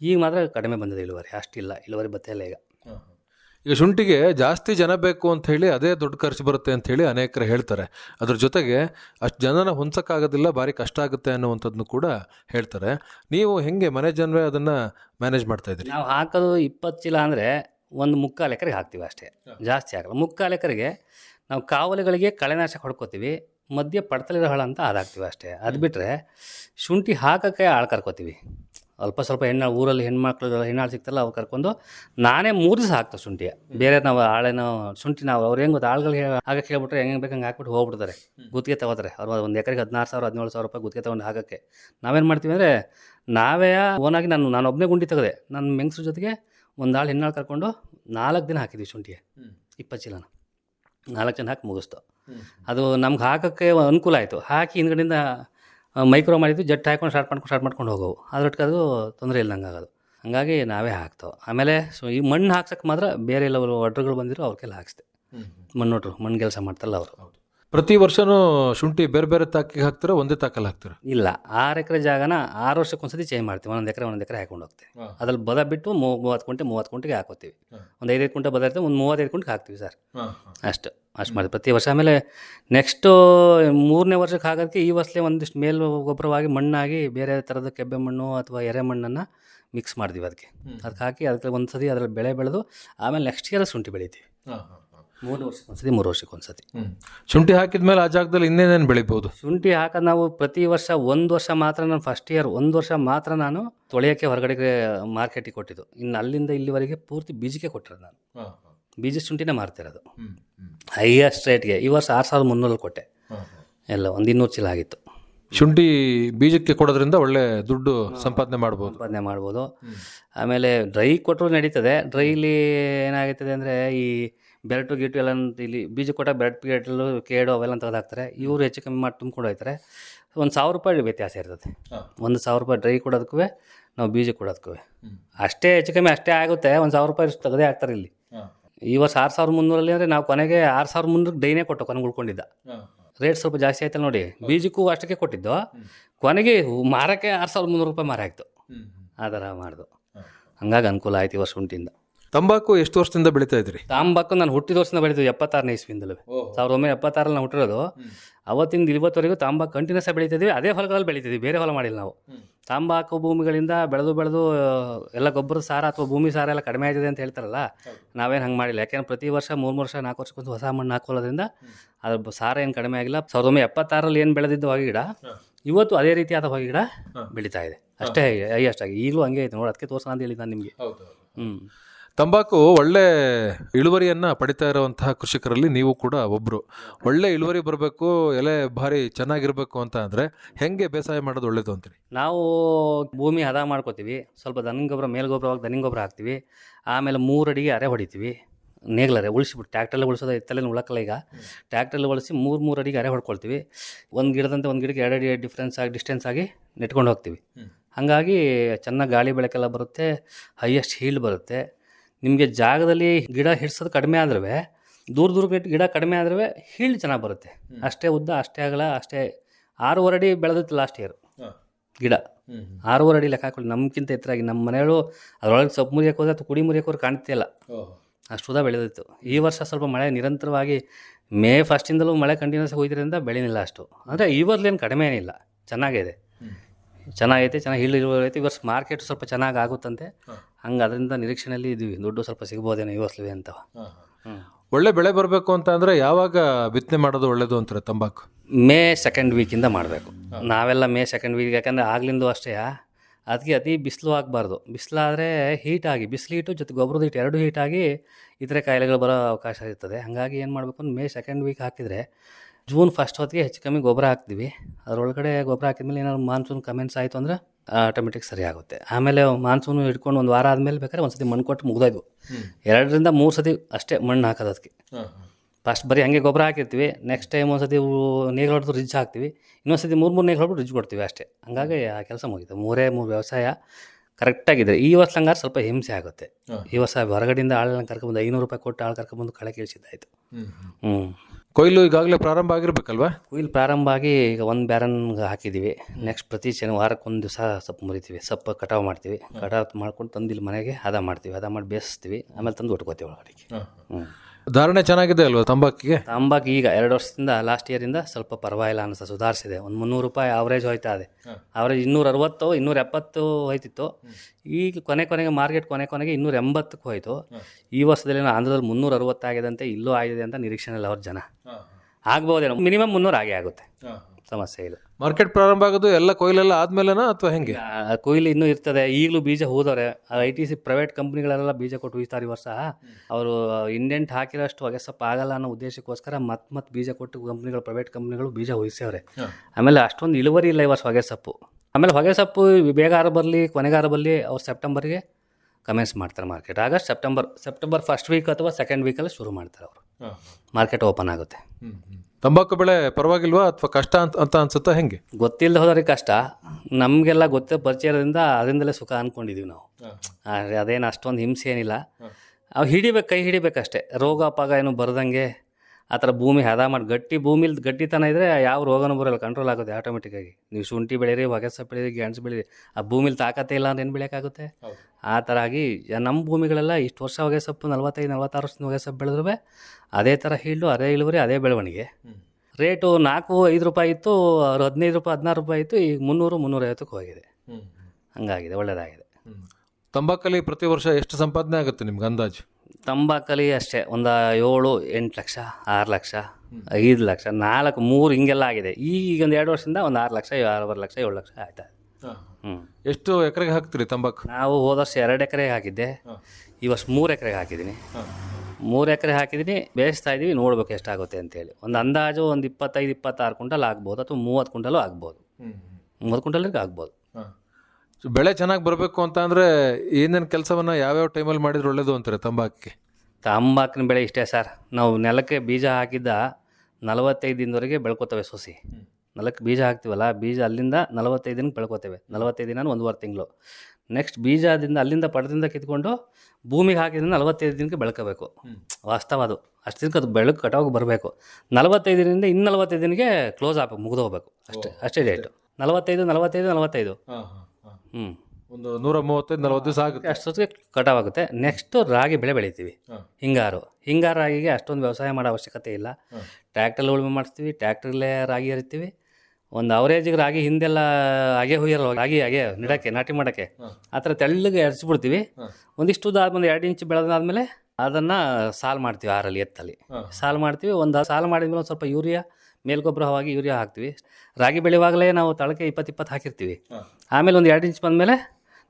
[SPEAKER 2] ಈಗ ಮಾತ್ರ ಕಡಿಮೆ ಬಂದಿದೆ ಇಳುವರಿ ಅಷ್ಟಿಲ್ಲ ಇಳುವರಿ ಬತ್ತೆ ಇಲ್ಲ ಈಗ.
[SPEAKER 1] ಈಗ ಶುಂಠಿಗೆ ಜಾಸ್ತಿ ಜನ ಬೇಕು ಅಂತ ಹೇಳಿ ಅದೇ ದೊಡ್ಡ ಖರ್ಚು ಬರುತ್ತೆ ಅಂತ ಹೇಳಿ ಅನೇಕರು ಹೇಳ್ತಾರೆ. ಅದ್ರ ಜೊತೆಗೆ ಅಷ್ಟು ಜನನ ಹೊಂದಕ್ಕಾಗೋದಿಲ್ಲ ಭಾರಿ ಕಷ್ಟ ಆಗುತ್ತೆ ಅನ್ನುವಂಥದ್ದನ್ನು ಕೂಡ ಹೇಳ್ತಾರೆ. ನೀವು ಹೆಂಗೆ ಮನೆ ಜನವೇ ಅದನ್ನು ಮ್ಯಾನೇಜ್ ಮಾಡ್ತಾ ಇದ್ದೀರಿ?
[SPEAKER 2] ನಾವು ಹಾಕೋದು ಇಪ್ಪತ್ತು ಚೀಲ ಅಂದರೆ ಒಂದು ಮುಕ್ಕಾಲು ಎಕರೆಗೆ ಹಾಕ್ತೀವಿ ಅಷ್ಟೇ. ಜಾಸ್ತಿ ಆಗಲ್ಲ. ಮುಕ್ಕಾಲು ಎಕರೆಗೆ ನಾವು ಕಾವಲುಗಳಿಗೆ ಕಳೆನಾಶಕ ಹೊಡ್ಕೋತೀವಿ ಮಧ್ಯ ಪಡ್ತಲಿರೋ ಹಳ ಅಂತ ಅದಾಗ್ತೀವಿ ಅಷ್ಟೇ. ಅದು ಬಿಟ್ಟರೆ ಶುಂಠಿ ಹಾಕೋಕ್ಕೆ ಆಳು ಕರ್ಕೋತೀವಿ. ಅಲ್ಪ ಸ್ವಲ್ಪ ಹೆಣ್ಣು ಊರಲ್ಲಿ ಹೆಣ್ಮಕ್ಳು ಹೆಣ್ಣಾಳು ಸಿಗ್ತಲ್ಲ ಅವ್ರು ಕರ್ಕೊಂಡು ನಾನೇ ಮೂರು ದಿವಸ ಹಾಕ್ತೇವೆ ಶುಂಠಿ. ಬೇರೆ ನಾವು ಆಳೇನೋ ಶುಂಠಿ ನಾವು ಅವ್ರು ಹೆಂಗೆ ಗೊತ್ತಾ ಆಳುಗಳಿಗೆ ಹಾಕಕ್ಕೆ ಹೇಳ್ಬಿಟ್ರೆ ಹೆಂಗೆ ಬೇಕು ಹಂಗೆ ಹಾಕ್ಬಿಟ್ಟು ಹೋಗ್ಬಿಡ್ತಾರೆ. ಗುತ್ತಿಗೆ ತಗೋತಾರೆ. ಅವ್ರು ಒಂದು ಎಕರೆಗೆ ಹದಿನಾರು ಸಾವಿರ ಹದಿನೇಳು ಸಾವಿರ ರೂಪಾಯಿ ಗುತ್ತಿಗೆ ತೊಗೊಂಡು ಹಾಕೋಕ್ಕೆ. ನಾವೇನು ಮಾಡ್ತೀವಿ ಅಂದರೆ ನಾವೇ ಓನಾಗಿ ನಾನು ನಾನು ಒಬ್ಬನೇ ಗುಂಡಿ ತೆಗೆದೆ. ನನ್ನ ಮೆಣಸು ಜೊತೆಗೆ ಒಂದು ಆಳು ಹೆಣ್ಣಾಳು ಕರ್ಕೊಂಡು ನಾಲ್ಕು ದಿನ ಹಾಕಿದ್ವಿ ಶುಂಠಿಗೆ ಇಪ್ಪತ್ತು ಚೀಲನ. ನಾಲ್ಕು ಜನ ಹಾಕಿ ಮುಗಿಸ್ತು. ಅದು ನಮ್ಗೆ ಹಾಕೋಕ್ಕೆ ಅನುಕೂಲ ಆಯಿತು. ಹಾಕಿ ಹಿಂದ್ಗಡೆಯಿಂದ ಮೈಕ್ರೋ ಮಾಡಿದ್ವಿ ಜಟ್ ಹಾಕೊಂಡು ಸ್ಟಾರ್ಟ್ ಮಾಡ್ಕೊಂಡು ಸ್ಟಾರ್ಟ್ ಮಾಡ್ಕೊಂಡು ಹೋಗೋವು. ಅದ್ರೊಟ್ಟಿಗೆ ಅದು ತೊಂದರೆ ಇಲ್ಲದಂಗೆ ಆಗೋದು. ಹಂಗಾಗಿ ನಾವೇ ಹಾಕ್ತೇವೆ. ಆಮೇಲೆ ಸೊ ಈ ಮಣ್ಣು ಹಾಕ್ಸಕ್ಕೆ ಮಾತ್ರ ಬೇರೆ ಎಲ್ಲ ಒಡ್ರುಗಳು ಬಂದಿರೋ ಅವ್ರಿಗೆಲ್ಲ ಹಾಕ್ಸ್ದೆ. ಮಣ್ಣೊಟ್ರು ಮಣ್ಣು ಕೆಲಸ ಮಾಡ್ತಲ್ಲ ಅವರು.
[SPEAKER 1] ಪ್ರತಿ ವರ್ಷವೂ ಶುಂಠಿ ಬೇರೆ ಬೇರೆ ತಾಕಿಗೆ ಹಾಕ್ತಾರೆ ಒಂದೇ ತಾಕಲ್ಲಿ ಹಾಕ್ತಾರೆ?
[SPEAKER 2] ಇಲ್ಲ ಆರು ಎಕರೆ ಜಾಗನ ಆರು ವರ್ಷಕ್ಕೆ ಒಂದ್ಸತಿ ಚೇಂಜ್ ಮಾಡ್ತೀವಿ. ಒಂದೊಂದು ಎಕರೆ ಒಂದೊಂದು ಎಕರೆ ಹಾಕೊಂಡು ಹೋಗ್ತೀವಿ. ಅದ್ರಲ್ಲಿ ಬದ ಬಿಟ್ಟು ಮೂವತ್ತು ಕುಂಟೆ ಮೂವತ್ತು ಕುಂಟೆಗೆ ಹಾಕೋತೀವಿ. ಒಂದು ಐದೈದು ಕುಂಟೆ ಬದ ಇರ್ತದೆ ಒಂದು ಮೂವತ್ತೈದು ಕುಂಟೆಗೆ ಹಾಕ್ತೀವಿ ಸರ್. ಅಷ್ಟು. ಅಷ್ಟು ಮಾಡಿದೆ. ಪ್ರತಿ ವರ್ಷ ಆಮೇಲೆ ನೆಕ್ಸ್ಟು ಮೂರನೇ ವರ್ಷಕ್ಕೆ ಹಾಕೋದಕ್ಕೆ ಈ ವರ್ಷಲೇ ಒಂದಿಷ್ಟು ಮೇಲ್ ಗೊಬ್ಬರವಾಗಿ ಮಣ್ಣಾಗಿ ಬೇರೆ ಥರದ ಕೆಬ್ಬೆ ಮಣ್ಣು ಅಥವಾ ಎರೆ ಮಣ್ಣನ್ನು ಮಿಕ್ಸ್ ಮಾಡ್ತೀವಿ ಅದಕ್ಕೆ ಅದಕ್ಕೆ ಹಾಕಿ ಅದಕ್ಕೆ ಒಂದು ಸತಿ ಅದರಲ್ಲಿ ಬೆಳೆ ಬೆಳೆದು ಆಮೇಲೆ ನೆಕ್ಸ್ಟ್ ಇಯರ್ ಶುಂಠಿ ಬೆಳಿತೀವಿ. ಮೂರು ವರ್ಷಕ್ಕೆ ಒಂದ್ಸತಿ ಮೂರು ವರ್ಷಕ್ಕೆ ಒಂದ್ಸತಿ.
[SPEAKER 1] ಶುಂಠಿ ಹಾಕಿದ್ಮೇಲೆ ಆ ಜಾಗದಲ್ಲಿ ಇನ್ನೇನೇನು ಬೆಳಿಬೋದು?
[SPEAKER 2] ಶುಂಠಿ ಹಾಕೋದು ನಾವು ಪ್ರತಿ ವರ್ಷ ಒಂದು ವರ್ಷ ಮಾತ್ರ ನಾನು ಫಸ್ಟ್ ಇಯರ್ ಒಂದು ವರ್ಷ ಮಾತ್ರ ನಾನು ತೊಳೆಯೋಕ್ಕೆ ಹೊರಗಡೆಗೆ ಮಾರ್ಕೆಟಿಗೆ ಕೊಟ್ಟಿದ್ದು. ಇನ್ನು ಅಲ್ಲಿಂದ ಇಲ್ಲಿವರೆಗೆ ಪೂರ್ತಿ ಬೀಜಕ್ಕೆ ಕೊಟ್ಟಿರೋದು ನಾನು. ಬೀಜ ಶುಂಠಿನೇ ಮಾರ್ತಿರೋದು. ಹೈಯೆಸ್ಟ್ ರೇಟ್ಗೆ ಈ ವರ್ಷ ಆರು ಸಾವಿರದ ಮುನ್ನೂರಲ್ಲಿ ಕೊಟ್ಟೆ. ಎಲ್ಲ ಒಂದು ಇನ್ನೂರು ಚೀಲ ಆಗಿತ್ತು.
[SPEAKER 1] ಶುಂಠಿ ಬೀಜಕ್ಕೆ ಕೊಡೋದ್ರಿಂದ ಒಳ್ಳೆ ದುಡ್ಡು ಸಂಪಾದನೆ ಮಾಡ್ಬೋದು.
[SPEAKER 2] ಸಂಪಾದನೆ ಮಾಡ್ಬೋದು. ಆಮೇಲೆ ಡ್ರೈ ಕೊಟ್ಟರು ನಡೀತದೆ. ಡ್ರೈಲಿ ಏನಾಗುತ್ತದೆ ಅಂದರೆ ಈ ಬೆರಟು ಗಿಟು ಎಲ್ಲ ಇಲ್ಲಿ ಬೀಜ ಕೊಟ್ಟಾಗ ಬೆರಟ್ ಗಿಟ್ಲು ಕೇಡು ಅವೆಲ್ಲ ತೆಗೆದು ಹಾಕ್ತಾರೆ. ಇವರು ಹೆಚ್ಚು ಕಮ್ಮಿ ಮಾಡಿ ತುಂಬ್ಕೊಂಡು ಹೋಗ್ತಾರೆ ಒಂದು ಸಾವಿರ ರೂಪಾಯಿ ವ್ಯತ್ಯಾಸ ಇರ್ತದೆ. ಒಂದು ಸಾವಿರ ರೂಪಾಯಿ ಡ್ರೈ ಕೊಡೋದಕ್ಕೂ ನಾವು ಬೀಜ ಕೊಡೋದಕ್ಕೂ ಅಷ್ಟೇ ಹೆಚ್ಚು ಕಮ್ಮಿ ಅಷ್ಟೇ ಆಗುತ್ತೆ. ಒಂದು ಸಾವಿರ ರೂಪಾಯಿ ತೆಗೆದೇ ಹಾಕ್ತಾರೆ ಇಲ್ಲಿ. ಈ ವರ್ಷ ಆರು ಸಾವಿರ ಮುನ್ನೂರಲ್ಲಿ ಅಂದರೆ ನಾವು ಕೊನೆಗೆ ಆರು ಸಾವಿರ ಮುನ್ನೂರು ಡೈನೇ ಕೊಟ್ಟು ಕೊನೆಗೆ ಉಳ್ಕೊಂಡಿದ್ದ. ರೇಟ್ ಸ್ವಲ್ಪ ಜಾಸ್ತಿ ಆಯ್ತಲ್ಲ ನೋಡಿ. ಬೀಜಕ್ಕೂ ಅಷ್ಟಕ್ಕೆ ಕೊಟ್ಟಿದ್ದು. ಕೊನೆಗೆ ಮಾರಕ್ಕೆ ಆರು ಸಾವಿರದ ಮುನ್ನೂರು ರೂಪಾಯಿ ಮಾರಾಯ್ತು ಆ ಥರ ಮಾಡಿದು. ಹಂಗಾಗಿ ಅನುಕೂಲ ಆಯ್ತು ಈ ವರ್ಷ ಶುಂಠಿಯಿಂದ
[SPEAKER 1] ತಂಬಾಕು ಎಷ್ಟು ವರ್ಷದಿಂದ ಬೆಳೀತಾ ಇದ್ರಿ
[SPEAKER 2] ತಾಂಬಾಕು ನಾನು ಹುಟ್ಟಿದ ವರ್ಷದಿಂದ ಬೆಳೆದು ಎಪ್ಪತ್ತಾರನೇ ಇಸ್ವಿಂದಲೇ ಸಾವಿರದ ಒಂಬೈನೂರ ಎಪ್ಪತ್ತಾರಲ್ಲಿ ನಾವು ಹುಟ್ಟಿರೋದು. ಅವತ್ತಿಂದ ಇವತ್ತವರೆಗೂ ತಂಬಾಕು ಕಂಟಿನ್ಯೂಸ್ ಆಗಿ ಬೆಳೀತಿದ್ವಿ. ಅದೇ ಹೊಲಗಳಲ್ಲಿ ಬೆಳೀತಿದ್ವಿ ಬೇರೆ ಹೊಲ ಮಾಡಿಲ್ಲ ನಾವು. ತಾಂಬಾಕು ಭೂಮಿಗಳಿಂದ ಬೆಳೆದು ಬೆಳೆದು ಎಲ್ಲ ಗೊಬ್ಬರ ಸಾರ ಅಥವಾ ಭೂಮಿ ಸಾರ ಎಲ್ಲ ಕಡಿಮೆ ಆಗಿದೆ ಅಂತ ಹೇಳ್ತಾರಲ್ಲ ನಾವೇನು ಹಂಗೆ ಮಾಡಿಲ್ಲ. ಯಾಕೆಂದ್ರೆ ಪ್ರತಿ ವರ್ಷ ಮೂರು ವರ್ಷ ನಾಲ್ಕು ವರ್ಷಕ್ಕೊಂದು ಹೊಸ ಮಣ್ಣು ಹಾಕೋದ್ರಿಂದ ಅದ್ರ ಸಾರ ಏನು ಕಡಿಮೆ ಆಗಿಲ್ಲ. ಸಾವಿರದ ಒಂಬೈನೂರ ಎಪ್ಪತ್ತಾರಲ್ಲಿ ಏನು ಬೆಳೆದಿದ್ದು ಹೊಗೆ ಗಿಡ ಇವತ್ತು ಅದೇ ರೀತಿಯಾದ ಹೊಗೆ ಗಿಡ ಬೆಳೀತಾ ಇದೆ. ಅಷ್ಟೇ ಹೈಯೆಸ್ಟ್ ಆಗಿ ಈಗಲೂ ಹಂಗೆ ಐತೆ ನೋಡಿ ಅದಕ್ಕೆ ತೋರಿಸೋಣ ಅಂತ ಹೇಳಿದ್ದು ನಾನು ನಿಮಗೆ. ಹ್ಞೂ
[SPEAKER 1] ತಂಬಾಕು ಒಳ್ಳೆ ಇಳುವರಿಯನ್ನ ಪಡಿತಾ ಇರುವಂತಹ ಕೃಷಿಕರಲ್ಲಿ ನೀವು ಕೂಡ ಒಬ್ಬರು ಒಳ್ಳೆ ಇಳುವರಿ ಬರಬೇಕು ಎಲೆ ಭಾರಿ ಚೆನ್ನಾಗಿರಬೇಕು ಅಂತ ಅಂದರೆ ಹೆಂಗೆ ಬೇಸಾಯ ಮಾಡೋದು ಒಳ್ಳೇದು ಅಂತೀರಿ?
[SPEAKER 2] ನಾವು ಭೂಮಿ ಹದ ಮಾಡ್ಕೋತೀವಿ. ಸ್ವಲ್ಪ ದನ ಗೊಬ್ಬರ ಮೇಲ್ಗೊಬ್ಬರವಾಗಿ ದನಿಂಗ್ ಗೊಬ್ಬರ ಹಾಕ್ತೀವಿ. ಆಮೇಲೆ ಮೂರಡಿಗೆ ಅಡಿಗೆ ಅರೆ ಹೊಡಿತೀವಿ. ನೇಗ್ಲರೆ ಉಳಿಸಿಬಿಟ್ಟು ಟ್ಯಾಕ್ಟ್ರಲ್ಲಿ ಉಳಿಸೋದು ಇತ್ತಲೇ ಉಳಕಲ್ಲ ಈಗ. ಟ್ಯಾಕ್ಟ್ರಲ್ಲಿ ಉಳಿಸಿ ಮೂರು ಮೂರು ಅಡಿಗೆ ಅರೆ ಹೊಡ್ಕೊಳ್ತೀವಿ. ಒಂದು ಗಿಡದಂತೆ ಒಂದು ಗಿಡಕ್ಕೆ ಎರಡು ಅಡಿ ಡಿಫ್ರೆನ್ಸ್ ಆಗಿ ಡಿಸ್ಟೆನ್ಸ್ ಆಗಿ ನೆಟ್ಕೊಂಡು ಹೋಗ್ತೀವಿ. ಹಾಗಾಗಿ ಚೆನ್ನಾಗಿ ಗಾಳಿ ಬೆಳಕೆಲ್ಲ ಬರುತ್ತೆ ಹೈಯೆಸ್ಟ್ ಹೀಲ್ಡ್ ಬರುತ್ತೆ. ನಿಮಗೆ ಜಾಗದಲ್ಲಿ ಗಿಡ ಹಿಡ್ಸೋದು ಕಡಿಮೆ ಆದ್ರೂ ದೂರ ದೂರ ಗಿಡ ಕಡಿಮೆ ಆದ್ರೂ ಹೀಳ್ ಚೆನ್ನಾಗಿ ಬರುತ್ತೆ. ಅಷ್ಟೇ ಉದ್ದ ಅಷ್ಟೇ ಆಗಲ್ಲ ಅಷ್ಟೇ ಆರೂವರೆ ಅಡಿ ಬೆಳೆದಿತ್ತು ಲಾಸ್ಟ್ ಇಯರ್ ಗಿಡ. ಆರೂವರೆ ಅಡಿ ಲೆಕ್ಕ ಹಾಕೊಳ್ಳಿ ನಮ್ಗಿಂತ ಎತ್ತರಾಗಿ ನಮ್ಮ ಮನೆಯವರು ಅದರೊಳಗೆ ಸೊಪ್ಪು ಮುರಿಯಕ್ಕೆ ಹೋದ್ರೆ ಅಥವಾ ಕುಡಿ ಮುರಿಯಕ್ಕೆ ಹೋದ್ರೆ ಕಾಣ್ತಿಲ್ಲ. ಅಷ್ಟು ಉದ್ದ ಬೆಳೆದಿತ್ತು. ಈ ವರ್ಷ ಸ್ವಲ್ಪ ಮಳೆ ನಿರಂತರವಾಗಿ ಮೇ ಫಸ್ಟಿಂದಲೂ ಮಳೆ ಕಂಟಿನ್ಯೂಸ್ ಹೋಗಿದ್ರಿಂದ ಬೆಳೆನಿಲ್ಲ ಅಷ್ಟು. ಅಂದರೆ ಈ ವರ್ಲೇನು ಕಡಿಮೆ ಏನಿಲ್ಲ. ಚೆನ್ನಾಗಿದೆ. ಚೆನ್ನಾಗೈತೆ ಚೆನ್ನಾಗಿ ಇಳಿರುವೈತೆ ಈ ವರ್ಷ ಮಾರ್ಕೆಟ್ ಸ್ವಲ್ಪ ಚೆನ್ನಾಗಿ ಆಗುತ್ತಂತೆ. ಹಂಗೆ ಅದರಿಂದ ನಿರೀಕ್ಷೆಯಲ್ಲಿ ಇದ್ದೀವಿ ದುಡ್ಡು ಸ್ವಲ್ಪ ಸಿಗ್ಬೋದೇನೋ ಈ ವಸ್ಲಿ ಅಂತ
[SPEAKER 1] ಒಳ್ಳೆ ಬೆಳೆ ಬರಬೇಕು ಅಂತ ಅಂದರೆ ಯಾವಾಗ ಬಿತ್ತನೆ ಮಾಡೋದು ಒಳ್ಳೆಯದು ಅಂತಾರೆ ತಂಬಾಕು?
[SPEAKER 2] ಮೇ ಸೆಕೆಂಡ್ ವೀಕಿಂದ ಮಾಡಬೇಕು. ನಾವೆಲ್ಲ ಮೇ ಸೆಕೆಂಡ್ ವೀಕ್ ಯಾಕಂದರೆ ಆಗ್ಲಿಂದು ಅಷ್ಟೇ ಅದಕ್ಕೆ ಅತಿ ಬಿಸಿಲು ಆಗಬಾರ್ದು. ಬಿಸಿಲಾದರೆ ಹೀಟಾಗಿ ಬಿಸಿಲು ಹೀಟು ಜೊತೆ ಗೊಬ್ಬರದ ಹೀಟ್ ಎರಡು ಹೀಟಾಗಿ ಇತರೆ ಕಾಯಿಲೆಗಳು ಬರೋ ಅವಕಾಶ ಇರ್ತದೆ. ಹಾಗಾಗಿ ಏನು ಮಾಡಬೇಕು ಅಂದ್ರೆ ಮೇ ಸೆಕೆಂಡ್ ವೀಕ್ ಹಾಕಿದರೆ ಜೂನ್ ಫಸ್ಟ್ ಹೊತ್ತಿಗೆ ಹೆಚ್ಚು ಕಮ್ಮಿ ಗೊಬ್ಬರ ಹಾಕ್ತೀವಿ. ಅದರೊಳಗಡೆ ಗೊಬ್ಬರ ಹಾಕಿದ್ಮೇಲೆ ಏನಾದ್ರು ಮಾನ್ಸೂನ್ ಕಮೆಂಟ್ಸ್ ಆಯಿತು ಅಂದರೆ ಆಟೋಮೆಟಿಕ್ ಸರಿ ಆಗುತ್ತೆ. ಆಮೇಲೆ ಮಾನ್ಸೂನು ಹಿಡ್ಕೊಂಡು ಒಂದು ವಾರ ಆದಮೇಲೆ ಬೇಕಾದ್ರೆ ಒಂದು ಸತಿ ಮಣ್ಣು ಕೊಟ್ಟು ಮುಗ್ದೋಯ್ತು. ಎರಡರಿಂದ ಮೂರು ಸತಿ ಅಷ್ಟೇ ಮಣ್ಣು ಹಾಕೋದು ಅದಕ್ಕೆ ಫಸ್ಟ್ ಬರೀ ಹಂಗೆ ಗೊಬ್ಬರ ಹಾಕಿರ್ತೀವಿ ನೆಕ್ಸ್ಟ್ ಟೈಮ್ ಒಂದು ಸತಿ ನೇಗಿಲು ಹೊಡೆದು ರಿಜ್ ಹಾಕ್ತೀವಿ ಇನ್ನೊಂದು ಸತಿ ಮೂರು ಮೂರು ನೇಗಿಲು ಹೊಡೆದು ರಿಜ್ ಕೊಡ್ತೀವಿ ಅಷ್ಟೇ. ಹಂಗಾಗಿ ಆ ಕೆಲಸ ಮುಗಿತು. ಮೂರೇ ಮೂರು ವ್ಯವಸಾಯ ಕರೆಕ್ಟಾಗಿದೆ ಈ ವರ್ಷ ಹಂಗಾರೆ ಸ್ವಲ್ಪ ಹಿಂಸೆ ಆಗುತ್ತೆ. ಈ ವರ್ಷ ಹೊರಗಡೆಯಿಂದ ಆಳನ್ನ ಕರ್ಕೊಂಬಂದು ಐನೂರು ರೂಪಾಯಿ ಕೊಟ್ಟು ಆಳು ಕರ್ಕೊಂಬಂದು ಕಳೆ ಕೇಳಿಸಿದ್ದಾಯಿತು. ಹ್ಞೂ
[SPEAKER 1] ಕೊಯ್ಲು ಈಗಾಗಲೇ ಪ್ರಾರಂಭ ಆಗಿರ್ಬೇಕಲ್ವಾ?
[SPEAKER 2] ಕೊಯ್ಲು ಪ್ರಾರಂಭ ಆಗಿ ಈಗ ಒಂದು ಬ್ಯಾರನ್ ಹಾಕಿದ್ದೀವಿ ನೆಕ್ಸ್ಟ್ ಪ್ರತಿ ಶನಿವಾರಕ್ಕೆ ಒಂದು ದಿವಸ ಸೊಪ್ಪು ಮುರಿತೀವಿ. ಸೊಪ್ಪು ಕಟಾವು ಮಾಡ್ತೀವಿ. ಕಟಾವು ಮಾಡ್ಕೊಂಡು ತಂದು ಇಲ್ಲಿ ಮನೆಗೆ ಹದ ಮಾಡ್ತೀವಿ. ಹದ ಮಾಡಿ ಬೇಯಿಸ್ತೀವಿ. ಆಮೇಲೆ ತಂದು ಒಟ್ಕೋತೀವಿ ಒಳಗಡೆ ಹ್ಞೂ
[SPEAKER 1] ಧಾರಣೆ ಚೆನ್ನಾಗಿದೆ ಅಲ್ವಾ ತಂಬಾಕಿಗೆ?
[SPEAKER 2] ತಂಬಾಕು ಈಗ ಎರಡು ವರ್ಷದಿಂದ ಲಾಸ್ಟ್ ಇಯರಿಂದ ಸ್ವಲ್ಪ ಪರವಾಗಿಲ್ಲ ಅನಿಸ್ತಾ ಸುಧಾರಿಸಿದೆ. ಒಂದು ಮುನ್ನೂರು ರೂಪಾಯಿ ಆವ್ರೇಜ್ ಹೋಯ್ತಾ ಇದೆ. ಆವ್ರೇಜ್ ಇನ್ನೂರ ಅರವತ್ತು ಇನ್ನೂರ ಎಪ್ಪತ್ತು ಹೋಯ್ತಿತ್ತು ಈಗ ಕೊನೆ ಕೊನೆಗೆ ಮಾರ್ಕೆಟ್ ಕೊನೆ ಕೊನೆಗೆ ಇನ್ನೂರ ಎಂಬತ್ತಕ್ಕೆ ಹೋಯ್ತು ಈ ವರ್ಷದಲ್ಲಿ ಆಂಧ್ರದಲ್ಲಿ ಮುನ್ನೂರ ಅರವತ್ತಾಗಿದೆ ಇಲ್ಲೂ ಆಗಿದೆ ಅಂತ ನಿರೀಕ್ಷೆನಲ್ಲಿ ಅವ್ರ ಜನ. ಆಗ್ಬೋದೇನೋ ಮಿನಿಮಮ್ ಮುನ್ನೂರು ಆಗೇ ಆಗುತ್ತೆ. ಸಮಸ್ಯೆ ಇಲ್ಲ.
[SPEAKER 1] ಮಾರ್ಕೆಟ್ ಪ್ರಾರಂಭ ಆಗೋದು ಎಲ್ಲ ಕೊಯ್ಲೆಲ್ಲ ಆದ್ಮೇಲೆನಾ ಅಥವಾ ಹೆಂಗೆ?
[SPEAKER 2] ಕೊಯ್ಲು ಇನ್ನೂ ಇರ್ತದೆ. ಈಗಲೂ ಬೀಜ ಹೋದವ್ರೆ. ಐ ಟಿ ಸಿ ಪ್ರೈವೇಟ್ ಕಂಪ್ನಿಗಳೆಲ್ಲ ಬೀಜ ಕೊಟ್ಟು ಉಯ್ತಾರೆ ಈ ವರ್ಷ. ಅವರು ಇಂಡೆಂಟ್ ಹಾಕಿರೋಷ್ಟು ಹೊಗೆ ಸ್ವಲ್ಪ ಆಗಲ್ಲ ಅನ್ನೋ ಉದ್ದೇಶಕ್ಕೋಸ್ಕರ ಮತ್ ಮತ್ತೆ ಬೀಜ ಕೊಟ್ಟು ಕಂಪ್ನಿಗಳು ಪ್ರೈವೇಟ್ ಕಂಪ್ನಿಗಳು ಬೀಜ ಉಯಿಸ್ಯವ್ರೆ. ಆಮೇಲೆ ಅಷ್ಟೊಂದು ಇಳುವರಿ ಇಲ್ಲ ಈ ವರ್ಷ ಹೊಗೆ ಸೊಪ್ಪು ಆಮೇಲೆ ಹೊಗೆ ಬೇಗ ಬೇಗಾರ ಬರಲಿ ಕೊನೆಗಾರ ಬರಲಿ ಅವ್ರು ಸೆಪ್ಟೆಂಬರ್ಗೆ ಕಮೆನ್ಸ್ ಮಾಡ್ತಾರೆ market August September September first week ಅಥವಾ ಸೆಕೆಂಡ್ ವೀಕಲ್ಲಿ ಶುರು ಮಾಡ್ತಾರೆ ಅವರು. ಮಾರ್ಕೆಟ್ ಓಪನ್ ಆಗುತ್ತೆ.
[SPEAKER 1] ತಂಬಾಕು ಬೆಳೆ ಪರವಾಗಿಲ್ವಾ ಅಥವಾ ಕಷ್ಟ ಅಂತ ಅಂತ ಅನ್ಸುತ್ತಾ ಹೆಂಗೆ?
[SPEAKER 2] ಗೊತ್ತಿಲ್ಲದೆ ಹೋದ್ರೆ ಕಷ್ಟ. ನಮಗೆಲ್ಲ ಗೊತ್ತೇ ಪರಿಚಯದಿಂದ ಅದರಿಂದಲೇ ಸುಖ ಅನ್ಕೊಂಡಿದೀವಿ ನಾವು. ಆದರೆ ಅದೇನು ಅಷ್ಟೊಂದು ಹಿಂಸೆ ಏನಿಲ್ಲ. ಅವು ಹಿಡಿಬೇಕು ಕೈ ಹಿಡಿಬೇಕಷ್ಟೇ. ರೋಗ ಪಾಗ ಏನು ಬರದಂಗೆ ಆ ಥರ ಭೂಮಿ ಹದ ಮಾಡಿ ಗಟ್ಟಿ ಭೂಮಿಲಿ ಗಟ್ಟಿತನ ಇದ್ದರೆ ಯಾವ ರೋಗನೂ ಬರೋಲ್ಲ ಕಂಟ್ರೋಲ್ ಆಗುತ್ತೆ ಆಟೋಮೆಟಿಕ್ಕಾಗಿ ನೀವು ಶುಂಠಿ ಬೆಳೀರಿ ಹೊಗೆಸ ಬೆಳೀರಿ ಗೆಣಸು ಬೆಳೀರಿ ಆ ಭೂಮಿಲಿ ತಾಕತ್ತೆ ಇಲ್ಲ ಅಂದ್ರೆ ಏನು ಬೆಳೆಯೋಕ್ಕಾಗುತ್ತೆ? ಆ ಥರ ಆಗಿ ನಮ್ಮ ಭೂಮಿಗಳೆಲ್ಲ ಇಷ್ಟು ವರ್ಷ ಹೊಗೆ ಸೊಪ್ಪು ನಲ್ವತ್ತೈದು ನಲ್ವತ್ತಾರು ವರ್ಷದ ಹೊಗೆ ಸೊಪ್ಪು ಬೆಳೆದ್ರು ಅದೇ ಥರ ಹೀಲ್ಡು ಅದೇ ಇಳುವರಿ ಅದೇ ಬೆಳವಣಿಗೆ. ರೇಟು ನಾಲ್ಕು ಐದು ರೂಪಾಯಿ ಇತ್ತು ಅವ್ರು ಹದಿನೈದು ರೂಪಾಯಿ ಹದಿನಾರು ರೂಪಾಯಿ ಇತ್ತು ಈಗ ಮುನ್ನೂರು ಮುನ್ನೂರೈವತ್ತಕ್ಕೆ ಹೋಗಿದೆ. ಹಂಗಾಗಿದೆ ಒಳ್ಳೆಯದಾಗಿದೆ
[SPEAKER 1] ತಂಬಾಕಲ್ಲಿ ಪ್ರತಿ ವರ್ಷ ಎಷ್ಟು ಸಂಪಾದನೆ ಆಗುತ್ತೆ ನಿಮ್ಗೆ ಅಂದಾಜು?
[SPEAKER 2] ತಂಬಾಕಲಿ ಅಷ್ಟೇ ಒಂದು ಏಳು ಎಂಟು ಲಕ್ಷ ಆರು ಲಕ್ಷ ಐದು ಲಕ್ಷ ನಾಲ್ಕು ಮೂರು ಹಿಂಗೆಲ್ಲ ಆಗಿದೆ. ಈಗ ಒಂದು ಎರಡು ವರ್ಷದಿಂದ ಒಂದು ಆರು ಲಕ್ಷ ಆರೂವರೆ ಲಕ್ಷ ಏಳು ಲಕ್ಷ ಆಯ್ತಾ? ಹ್ಞೂ
[SPEAKER 1] ಎಷ್ಟು ಎಕರೆಗೆ ಹಾಕ್ತೀರಿ ತಂಬಾಕು?
[SPEAKER 2] ನಾವು ಹೋದ ವರ್ಷ ಎರಡು ಎಕರೆಗೆ ಹಾಕಿದ್ದೆ. ಈ ವರ್ಷ ಮೂರು ಎಕರೆಗೆ ಹಾಕಿದ್ದೀನಿ. ಮೂರು ಎಕರೆ ಹಾಕಿದ್ದೀನಿ ಬೇಯಿಸ್ತಾ ಇದ್ದೀವಿ ನೋಡ್ಬೇಕು ಎಷ್ಟಾಗುತ್ತೆ ಅಂತೇಳಿ. ಒಂದು ಅಂದಾಜು ಒಂದು ಇಪ್ಪತ್ತೈದು ಇಪ್ಪತ್ತಾರು ಕ್ವಿಂಟಲ್ ಆಗ್ಬೋದು ಅಥವಾ ಮೂವತ್ತು ಕ್ವಿಂಟಲು ಆಗ್ಬೋದು. ಮೂವತ್ತು ಕ್ವಿಂಟಲ್ಗೆ ಆಗ್ಬೋದು.
[SPEAKER 1] ಬೆಳೆ ಚೆನ್ನಾಗಿ ಬರಬೇಕು ಅಂತ ಅಂದರೆ ಏನೇನು ಕೆಲಸವನ್ನು ಯಾವ್ಯಾವ ಟೈಮಲ್ಲಿ ಮಾಡಿದ್ರೆ ಒಳ್ಳೇದು ಅಂತಾರೆ ತಂಬಾಕಿಗೆ
[SPEAKER 2] ತಂಬಾಕಿನ ಬೆಳೆ ಇಷ್ಟೇ ಸರ್. ನಾವು ನೆಲಕ್ಕೆ ಬೀಜ ಹಾಕಿದ್ದ ನಲವತ್ತೈದು ದಿನದವರೆಗೆ ಬೆಳ್ಕೊತವೆ ಸೊಸಿ. ನೆಲಕ್ಕೆ ಬೀಜ ಹಾಕ್ತೀವಲ್ಲ ಬೀಜ ಅಲ್ಲಿಂದ ನಲವತ್ತೈದು ದಿನಕ್ಕೆ ಬೆಳ್ಕೊತೇವೆ. ನಲವತ್ತೈದು ದಿನ ಒಂದುವರೆ ತಿಂಗಳು. ನೆಕ್ಸ್ಟ್ ಬೀಜದಿಂದ ಅಲ್ಲಿಂದ ಪಡೆದಿಂದ ಕಿತ್ಕೊಂಡು ಭೂಮಿಗೆ ಹಾಕಿದ್ರೆ ನಲವತ್ತೈದು ದಿನಕ್ಕೆ ಬೆಳ್ಕೋಬೇಕು. ವಾಸ್ತವ ಅದು. ಅಷ್ಟು ದಿನಕ್ಕೆ ಅದು ಬೆಳಕು ಕಟಾವಾಗಿ ಬರಬೇಕು. ನಲವತ್ತೈದರಿಂದ ಇನ್ನು ನಲವತ್ತೈದು ದಿನಕ್ಕೆ ಕ್ಲೋಸ್ ಆಗಬೇಕು ಮುಗಿದು ಹೋಗ್ಬೇಕು. ಅಷ್ಟೇ ಅಷ್ಟೇ ಡೇಟು ನಲವತ್ತೈದು ನಲವತ್ತೈದು ನಲವತ್ತೈದು. ಹ್ಞೂ
[SPEAKER 1] ಒಂದು ನೂರ ಮೂವತ್ತೈದು ನಲವತ್ತು ದಿವಸ ಆಗುತ್ತೆ.
[SPEAKER 2] ಅಷ್ಟೊತ್ತಿಗೆ ಕಟಾವಾಗುತ್ತೆ. ನೆಕ್ಸ್ಟು ರಾಗಿ ಬೆಳೆ ಬೆಳಿತೀವಿ. ಹಿಂಗಾರು ಹಿಂಗಾರು. ರಾಗಿಗೆ ಅಷ್ಟೊಂದು ವ್ಯವಸಾಯ ಮಾಡೋ ಅವಶ್ಯಕತೆ ಇಲ್ಲ.
[SPEAKER 1] ಹಾಂ.
[SPEAKER 2] ಟ್ರ್ಯಾಕ್ಟ್ರಲ್ಲಿ ಉಳುಮೆ ಮಾಡ್ತೀವಿ ಟ್ರ್ಯಾಕ್ಟ್ರಲ್ಲೇ ರಾಗಿ ಹರಿತೀವಿ. ಒಂದು ಅವರೇಜಿಗೆ ರಾಗಿ ಹಿಂದೆಲ್ಲ ಹಾಗೆ ಹುಯ್ಯಲ್ಲ ರಾಗಿ ಹಾಗೆ ನೆಡಕ್ಕೆ ನಾಟಿ ಮಾಡೋಕ್ಕೆ. ಆ ಥರ ತೆಳ್ಳಗೆ ಎರಚಿಬಿಡ್ತೀವಿ
[SPEAKER 1] ಹಾಂ.
[SPEAKER 2] ಒಂದಿಷ್ಟು ಉದ್ದ ಆದ್ಮೇಲೆ ಎರಡು ಇಂಚು ಬೆಳೆದಾದ್ಮೇಲೆ ಅದನ್ನು ಸಾಲು ಮಾಡ್ತೀವಿ ಆರಲ್ಲಿ ಎತ್ತಲ್ಲಿ. ಸಾಲು ಮಾಡ್ತೀವಿ ಒಂದು ಸಾಲು ಮಾಡಿದ್ಮೇಲೆ ಒಂದು ಸ್ವಲ್ಪ ಯೂರಿಯಾ ಮೇಲ್ಗೊಬ್ಬರವಾಗಿ ಯೂರಿಯಾ ಹಾಕ್ತೀವಿ. ರಾಗಿ ಬೆಳೆಯುವಾಗಲೇ ನಾವು ತಳಕ್ಕೆ ಇಪ್ಪತ್ತು ಇಪ್ಪತ್ತು ಹಾಕಿರ್ತೀವಿ ಆಮೇಲೆ ಒಂದು ಎರಡು ಇಂಚ್ ಬಂದಮೇಲೆ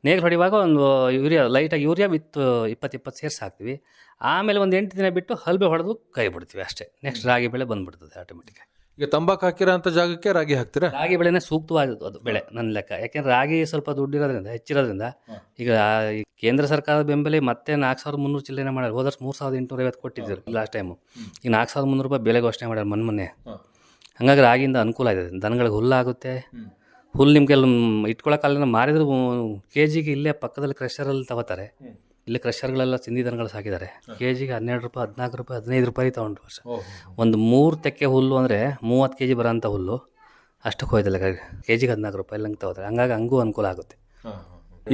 [SPEAKER 2] ನೇಗಿಲು ಹೊಡೆಯುವಾಗ ಒಂದು ಯೂರಿಯಾ ಲೈಟಾಗಿ ಯೂರಿಯಾ ವಿತ್ ಇಪ್ಪತ್ತು ಇಪ್ಪತ್ತು ಸೇರಿಸಿ ಹಾಕ್ತೀವಿ. ಆಮೇಲೆ ಒಂದು ಎಂಟು ದಿನ ಬಿಟ್ಟು ಹಲ್ಬೆ ಹೊಡೆದು ಕೈ ಬಿಡ್ತೀವಿ ಅಷ್ಟೇ. ನೆಕ್ಸ್ಟ್ ರಾಗಿ ಬೆಳೆ ಬಂದುಬಿಡ್ತದೆ ಆಟೋಮೆಟಿಕ್
[SPEAKER 1] ಈಗ ತಂಬಾಕು ಹಾಕಿರೋಂಥ ಜಾಗಕ್ಕೆ ರಾಗಿ ಹಾಕ್ತೀರಾ?
[SPEAKER 2] ರಾಗಿ ಬೆಳೆನೇ ಸೂಕ್ತವಾದದ್ದು ಅದು ಬೆಳೆ ನನ್ನ ಲೆಕ್ಕ. ಯಾಕೆಂದ್ರೆ ರಾಗಿ ಸ್ವಲ್ಪ ದುಡ್ಡಿರೋದ್ರಿಂದ ಹೆಚ್ಚಿರೋದ್ರಿಂದ ಈಗ ಈ ಕೇಂದ್ರ ಸರ್ಕಾರದ ಬೆಂಬಲ ಮತ್ತೆ ನಾಲ್ಕು ಸಾವಿರದ ಮುನ್ನೂರು ಚಿಲ್ಲರೆ ಮಾಡ್ಯಾರ ಹೋದ ಮೂರು ಸಾವಿರದ ಎಂಟುನೂರ ಐವತ್ತು ಕೊಟ್ಟಿದ್ದರು ಲಾಸ್ಟ್ ಟೈಮು ಈಗ ನಾಲ್ಕು ಸಾವಿರದ ಮುನ್ನೂರು ರೂಪಾಯಿ ಬೆಲೆ ಘೋಷಣೆ ಮಾಡ್ಯಾರ ಮೊನ್ನೆ ಮೊನ್ನೆ. ಹಂಗಾಗಿ ರಾಗಿಯಿಂದ ಅನುಕೂಲ ಇದೆ ದನಗಳಿಗೆ ಹುಲ್ಲಾಗುತ್ತೆ. ಹುಲ್ಲು ನಿಮ್ಗೆ ಅಲ್ಲಿ ಇಟ್ಕೊಳ್ಳೋಕ್ಕಲ್ಲ ಮಾರಿದ್ರು ಕೆ ಜಿಗೆ ಇಲ್ಲೇ ಪಕ್ಕದಲ್ಲಿ ಕ್ರಷರಲ್ಲಿ ತಗೋತಾರೆ. ಇಲ್ಲಿ ಕ್ರಷರ್ಗಳೆಲ್ಲ ಸಿಂಧಿ ದನಗಳು ಸಾಕಿದ್ದಾರೆ. ಕೆ ಜಿಗೆ ಹನ್ನೆರಡು ರೂಪಾಯಿ, ಹದಿನಾಲ್ಕು ರೂಪಾಯಿ, ಹದಿನೈದು ರೂಪಾಯಿ ತೊಗೊಂಡ್ರು ವರ್ಷ. ಒಂದು ಮೂರು ತೆಕ್ಕೆ ಹುಲ್ಲು ಅಂದರೆ ಮೂವತ್ತು ಕೆ ಜಿ ಬರೋಂಥ ಹುಲ್ಲು ಅಷ್ಟಕ್ಕೆ ಹೋಯ್ತಲ್ಲ ಕೆ ಜಿಗೆ ಹದಿನಾಲ್ಕು ರೂಪಾಯಿ ಹಂಗೆ ತಗೋತಾರೆ. ಹಂಗಾಗಿ ಹಂಗೂ ಅನುಕೂಲ ಆಗುತ್ತೆ.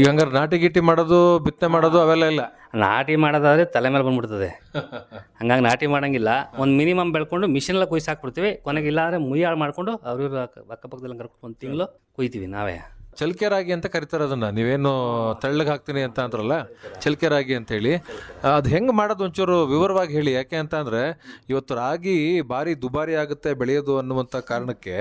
[SPEAKER 1] ಈಗ ಹಂಗಾರೆ ನಾಟಿ ಗೀಟಿ ಮಾಡೋದು, ಬಿತ್ತನೆ ಮಾಡೋದು ಅವೆಲ್ಲ ಇಲ್ಲ.
[SPEAKER 2] ನಾಟಿ ಮಾಡೋದಾದ್ರೆ ತಲೆ ಮೇಲೆ ಬಂದ್ಬಿಡ್ತದೆ. ಹಂಗಾಗಿ ನಾಟಿ ಮಾಡಂಗಿಲ್ಲ. ಒಂದು ಮಿನಿಮಮ್ ಬೆಳ್ಕೊಂಡು ಮಿಷಿನೆಲ್ಲ ಕುಯ್ಸಿ ಹಾಕ್ಬಿಡ್ತೀವಿ. ಕೊನೆಗೆ ಇಲ್ಲ ಅಂದರೆ ಮುಯ್ಯಾಳು ಮಾಡ್ಕೊಂಡು ಅವ್ರಿವ್ರು ಅಕ್ಕಪಕ್ಕದಲ್ಲಿ ಕರ್ಕೊಂಡು ಒಂದು ತಿಂಗಳು ಕುಯ್ತೀವಿ ನಾವೇ.
[SPEAKER 1] ಚಲಿಕೆ ರಾಗಿ ಅಂತ ಕರಿತಾರೆ ಅದನ್ನ. ನೀವೇನು ತಳ್ಳಗೆ ಹಾಕ್ತೀನಿ ಅಂತ ಅಂದ್ರಲ್ಲ ಚಲಿಕೆ ರಾಗಿ ಅಂತೇಳಿ ಅದು ಹೆಂಗೆ ಮಾಡೋದು ಒಂಚೂರು ವಿವರವಾಗಿ ಹೇಳಿ. ಯಾಕೆ ಅಂತ ಅಂದ್ರೆ, ಇವತ್ತು ರಾಗಿ ಭಾರಿ ದುಬಾರಿ ಆಗುತ್ತೆ ಬೆಳೆಯೋದು ಅನ್ನುವಂಥ ಕಾರಣಕ್ಕೆ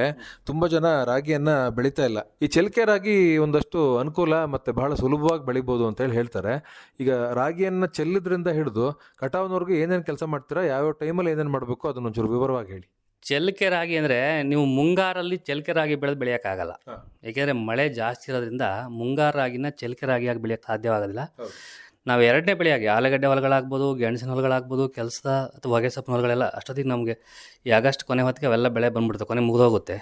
[SPEAKER 1] ತುಂಬ ಜನ ರಾಗಿಯನ್ನು ಬೆಳೀತಾ ಇಲ್ಲ. ಈ ಚಲಿಕೆ ರಾಗಿ ಒಂದಷ್ಟು ಅನುಕೂಲ ಮತ್ತು ಬಹಳ ಸುಲಭವಾಗಿ ಬೆಳಿಬೋದು ಅಂತೇಳಿ ಹೇಳ್ತಾರೆ. ಈಗ ರಾಗಿಯನ್ನು ಚೆಲ್ಲಿದ್ರಿಂದ ಹಿಡಿದು ಕಟಾವ್ನವರೆಗೂ ಏನೇನು ಕೆಲಸ ಮಾಡ್ತೀರಾ, ಯಾವ್ಯಾವ ಟೈಮಲ್ಲಿ ಏನೇನು ಮಾಡಬೇಕು ಅದನ್ನೊಂಚೂರು ವಿವರವಾಗಿ ಹೇಳಿ.
[SPEAKER 2] ಚೆಲ್ಕೆ ರಾಗಿ ಅಂದರೆ ನೀವು ಮುಂಗಾರಲ್ಲಿ ಚೆಲ್ಕೆ ರಾಗಿ ಬೆಳೆದು ಬೆಳೆಯೋಕ್ಕಾಗಲ್ಲ. ಏಕೆಂದರೆ ಮಳೆ ಜಾಸ್ತಿ ಇರೋದ್ರಿಂದ ಮುಂಗಾರು ರಾಗಿನ ಚೆಲ್ಕೆ ರಾಗಿಯಾಗಿ ಬೆಳೆಯೋಕ್ಕೆ ಸಾಧ್ಯವಾಗೋದಿಲ್ಲ. ನಾವು ಎರಡನೇ ಬೆಳೆಯಾಗಿ ಆಲೂಗಡ್ಡೆ ಹೊಲಗಳಾಗ್ಬೋದು ಗೆಣಸಿನ ಹೊಲಗಳಾಗ್ಬೋದು ಕೆಲಸ ಅಥವಾ ಹೊಗೆ ಸೊಪ್ಪಿನ ಹೊಲಗಳೆಲ್ಲ ಅಷ್ಟೊತ್ತಿಗೆ ನಮಗೆ ಈ ಆಗಸ್ಟ್ ಕೊನೆ ಹೊತ್ತಿಗೆ ಅವೆಲ್ಲ ಬೆಳೆ ಬಂದ್ಬಿಡುತ್ತೆ ಕೊನೆ ಮುಗಿದೋಗುತ್ತೆ.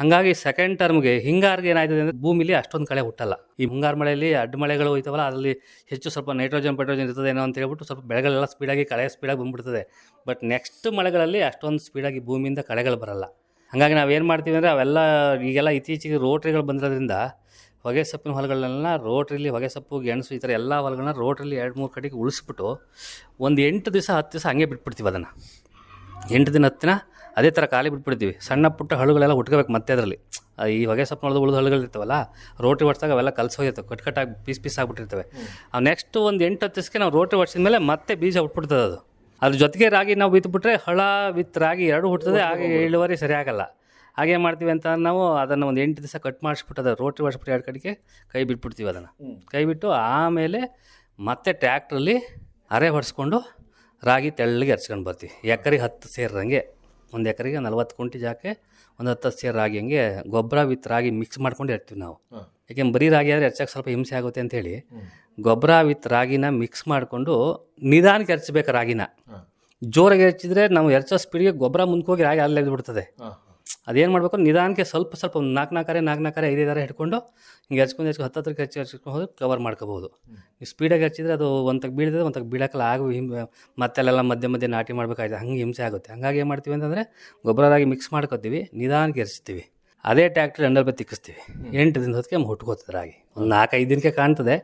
[SPEAKER 2] ಹಾಗಾಗಿ ಸೆಕೆಂಡ್ ಟರ್ಮ್ಗೆ ಹಿಂಗಾರಿಗೆ ಏನಾಯ್ತದೆ ಅಂದರೆ ಭೂಮಿಲಿ ಅಷ್ಟೊಂದು ಕಳೆ ಹುಟ್ಟಲ್ಲ. ಈ ಮುಂಗಾರು ಮಳೆಯಲ್ಲಿ ಅಡ್ಡ ಮಳೆಗಳು ಹೋಯ್ತವಲ್ಲ ಅದರಲ್ಲಿ ಹೆಚ್ಚು ಸ್ವಲ್ಪ ನೈಟ್ರೋಜನ್ ಪೆಟ್ರೋಜನ್ ಏನೋ ಅಂತ ಹೇಳ್ಬಿಟ್ಟು ಸ್ವಲ್ಪ ಬೆಳೆಗಳೆಲ್ಲ ಸ್ಪೀಡಾಗಿ ಕಳೆ ಸ್ಪೀಡಾಗಿ ಬಂದ್ಬಿಡ್ತದೆ. ಬಟ್ ನೆಕ್ಸ್ಟ್ ಮಳೆಗಳಲ್ಲಿ ಅಷ್ಟೊಂದು ಸ್ಪೀಡಾಗಿ ಭೂಮಿಯಿಂದ ಕಳೆಗಳು ಬರಲ್ಲ. ಹಾಗಾಗಿ ನಾವೇನು ಮಾಡ್ತೀವಿ ಅಂದರೆ ಅವೆಲ್ಲ ಈಗೆಲ್ಲ ಇತ್ತೀಚೆಗೆ ರೋಟ್ರಿಗಳು ಬಂದಿರೋದ್ರಿಂದ ಹೊಗೆ ಸೊಪ್ಪಿನ ಹೊಲಗಳನ್ನೆಲ್ಲ ರೋಟ್ರಿಲಿ ಹೊಗೆ ಸೊಪ್ಪು ಗೆಣಸು ಈ ಥರ ಎಲ್ಲ ಹೊಲಗಳನ್ನ ರೋಟ್ರಲ್ಲಿ ಎರಡು ಮೂರು ಕಡೆಗೆ ಉಳಿಸ್ಬಿಟ್ಟು ಒಂದು ಎಂಟು ದಿವಸ, ಹತ್ತು ದಿವಸ ಹಂಗೆ ಬಿಟ್ಬಿಡ್ತೀವಿ ಅದನ್ನು. ಎಂಟು ದಿನ ಹತ್ತಿನ ಅದೇ ಥರ ಖಾಲಿ ಬಿಟ್ಬಿಡ್ತೀವಿ. ಸಣ್ಣ ಪುಟ್ಟ ಹಳುಗಳೆಲ್ಲ ಉಟ್ಕೋಬೇಕು ಮತ್ತೆ ಅದರಲ್ಲಿ. ಈ ಹೊಗೆ ಸೊಪ್ಪು ಉಳಿದ ಹಳುಗಳು ಇರ್ತಾವಲ್ಲ ರೋಟಿ ಹೊಡ್ಸಾಗ ಅವೆಲ್ಲ ಕಲಸಿ ಹೋಗಿರ್ತವೆ, ಕಟ್ ಕಟ್ಟಾಗಿ ಪೀಸ್ ಪೀಸ್ ಆಗಿಬಿಟ್ಟಿರ್ತವೆ. ಆ ನೆಕ್ಸ್ಟ್ ಒಂದು ಎಂಟು, ಹತ್ತು ದಿವಸಕ್ಕೆ ನಾವು ರೋಟಿ ಹೊಡ್ಸಿದ ಮೇಲೆ ಮತ್ತೆ ಬೀಜ ಉಟ್ಬಿಡ್ತದೆ ಅದು. ಅದ್ರ ಜೊತೆಗೆ ರಾಗಿ ನಾವು ಬಿತ್ಬಿಟ್ರೆ ಹಳ, ವಿತ್ ರಾಗಿ ಎರಡು ಹುಟ್ಟುತ್ತದೆ ಹಾಗೆ ಇಳುವರಿ ಸರಿಯಾಗಲ್ಲ. ಹಾಗೆ ಮಾಡ್ತೀವಿ ಅಂತ ನಾವು ಅದನ್ನು ಒಂದು ಎಂಟು ದಿವಸ ಕಟ್ ಮಾಡಿಸ್ಬಿಟ್ಟು ಅದು ರೋಟಿ ಮಾಡಿಸ್ಬಿಟ್ಟು ಎರಡು ಕಡೆಗೆ ಕೈ ಬಿಟ್ಬಿಡ್ತೀವಿ ಅದನ್ನು. ಕೈ ಬಿಟ್ಟು ಆಮೇಲೆ ಮತ್ತೆ ಟ್ಯಾಕ್ಟ್ರಲ್ಲಿ ಅರೆ ಹೊಡೆಸ್ಕೊಂಡು ರಾಗಿ ತೆಳ್ಳಗೆ ಹರ್ಚ್ಕೊಂಡು ಬರ್ತೀವಿ. ಎಕರೆಗೆ ಹತ್ತು ಸೇರಿದಂಗೆ ಒಂದು ಎಕರೆಗೆ ನಲ್ವತ್ತು ಕುಂಟಿ ಜಾಕೆ ಒಂದು ಹತ್ತು ಹತ್ತು ಸೇರು ರಾಗಿ ಹಂಗೆ ಗೊಬ್ಬರ ವಿತ್ ರಾಗಿ ಮಿಕ್ಸ್ ಮಾಡ್ಕೊಂಡು ಇರ್ತೀವಿ ನಾವು. ಯಾಕೆಂದ್ರೆ ಬರೀ ರಾಗಿ ಆದರೆ ಹೆಚ್ಚಕ್ಕೆ ಸ್ವಲ್ಪ ಹಿಂಸೆ ಆಗುತ್ತೆ ಅಂತೇಳಿ ಗೊಬ್ಬರ ವಿತ್ ರಾಗಿನ ಮಿಕ್ಸ್ ಮಾಡಿಕೊಂಡು ನಿಧಾನಕ್ಕೆ ಎರಚಬೇಕು ರಾಗಿನ. ಜೋರಾಗಿ ಹೆಚ್ಚಿದ್ರೆ ನಾವು ಎರಚೋ ಸ್ಪೀಡ್ಗೆ ಗೊಬ್ಬರ ಮುಂದ್ಕೋಗಿ ರಾಗಿ ಅಲ್ಲೇ ಬಿಡ್ತದೆ ಅದೇನು ಮಾಡಬೇಕು? ನಿಧಾನಕ್ಕೆ ಸ್ವಲ್ಪ ಸ್ವಲ್ಪ ಒಂದು ನಾಲ್ಕು ನಾಲ್ಕರೆ ನಾಲ್ಕು ನಾಲ್ಕರೆ ಐದೈದಾರೆ ಹಿಡ್ಕೊಂಡು ಹಿಂಗೆ ಹಚ್ಕೊಂಡು ಹಚ್ಕೊಂಡು ಹತ್ತು ಹತ್ರಕ್ಕೆ ಹಚ್ಚಿ ಹಚ್ಕೊಂಡು ಹೋದ್ರೆ ಕವರ್ ಮಾಡ್ಕೋಬೋದು. ನೀವು ಸ್ಪೀಡಾಗಿ ಹಚ್ಚಿದ್ರೆ ಅದು ಒಂದಕ್ಕೆ ಬೀಳಿದ್ರೆ ಒಂದಕ್ಕೆ ಬೀಳಕ್ಕಲ್ಲ. ಆಗು ಹಿಮ್ ಮತ್ತೆಲ್ಲ ಮಧ್ಯೆ ಮಧ್ಯೆ ನಾಟಿ ಮಾಡಬೇಕಾಯ್ತು ಹಂಗೆ ಹಿಂಸೆ ಆಗುತ್ತೆ. ಹಂಗಾಗಿ ಏನು ಮಾಡ್ತೀವಿ ಅಂತಂದರೆ ಗೊಬ್ಬರ ರಾಗಿ ಮಿಕ್ಸ್ ಮಾಡ್ಕೋತೀವಿ ನಿಧಾನಕ್ಕೆ ಎರ್ಚ್ತೀವಿ. ಅದೇ ಟ್ಯಾಕ್ಟ್ರಿ ಅಂಡರ್ ಬೈ ತಿಕ್ಕಿಸ್ತೀವಿ. ಎಂಟು ದಿನದ ಹೊತ್ತಿಗೆ ಹುಟ್ಕೋತದೆ ರಾಗಿ. ಒಂದು ನಾಲ್ಕೈದು ದಿನಕ್ಕೆ ಕಾಣ್ತದೆ.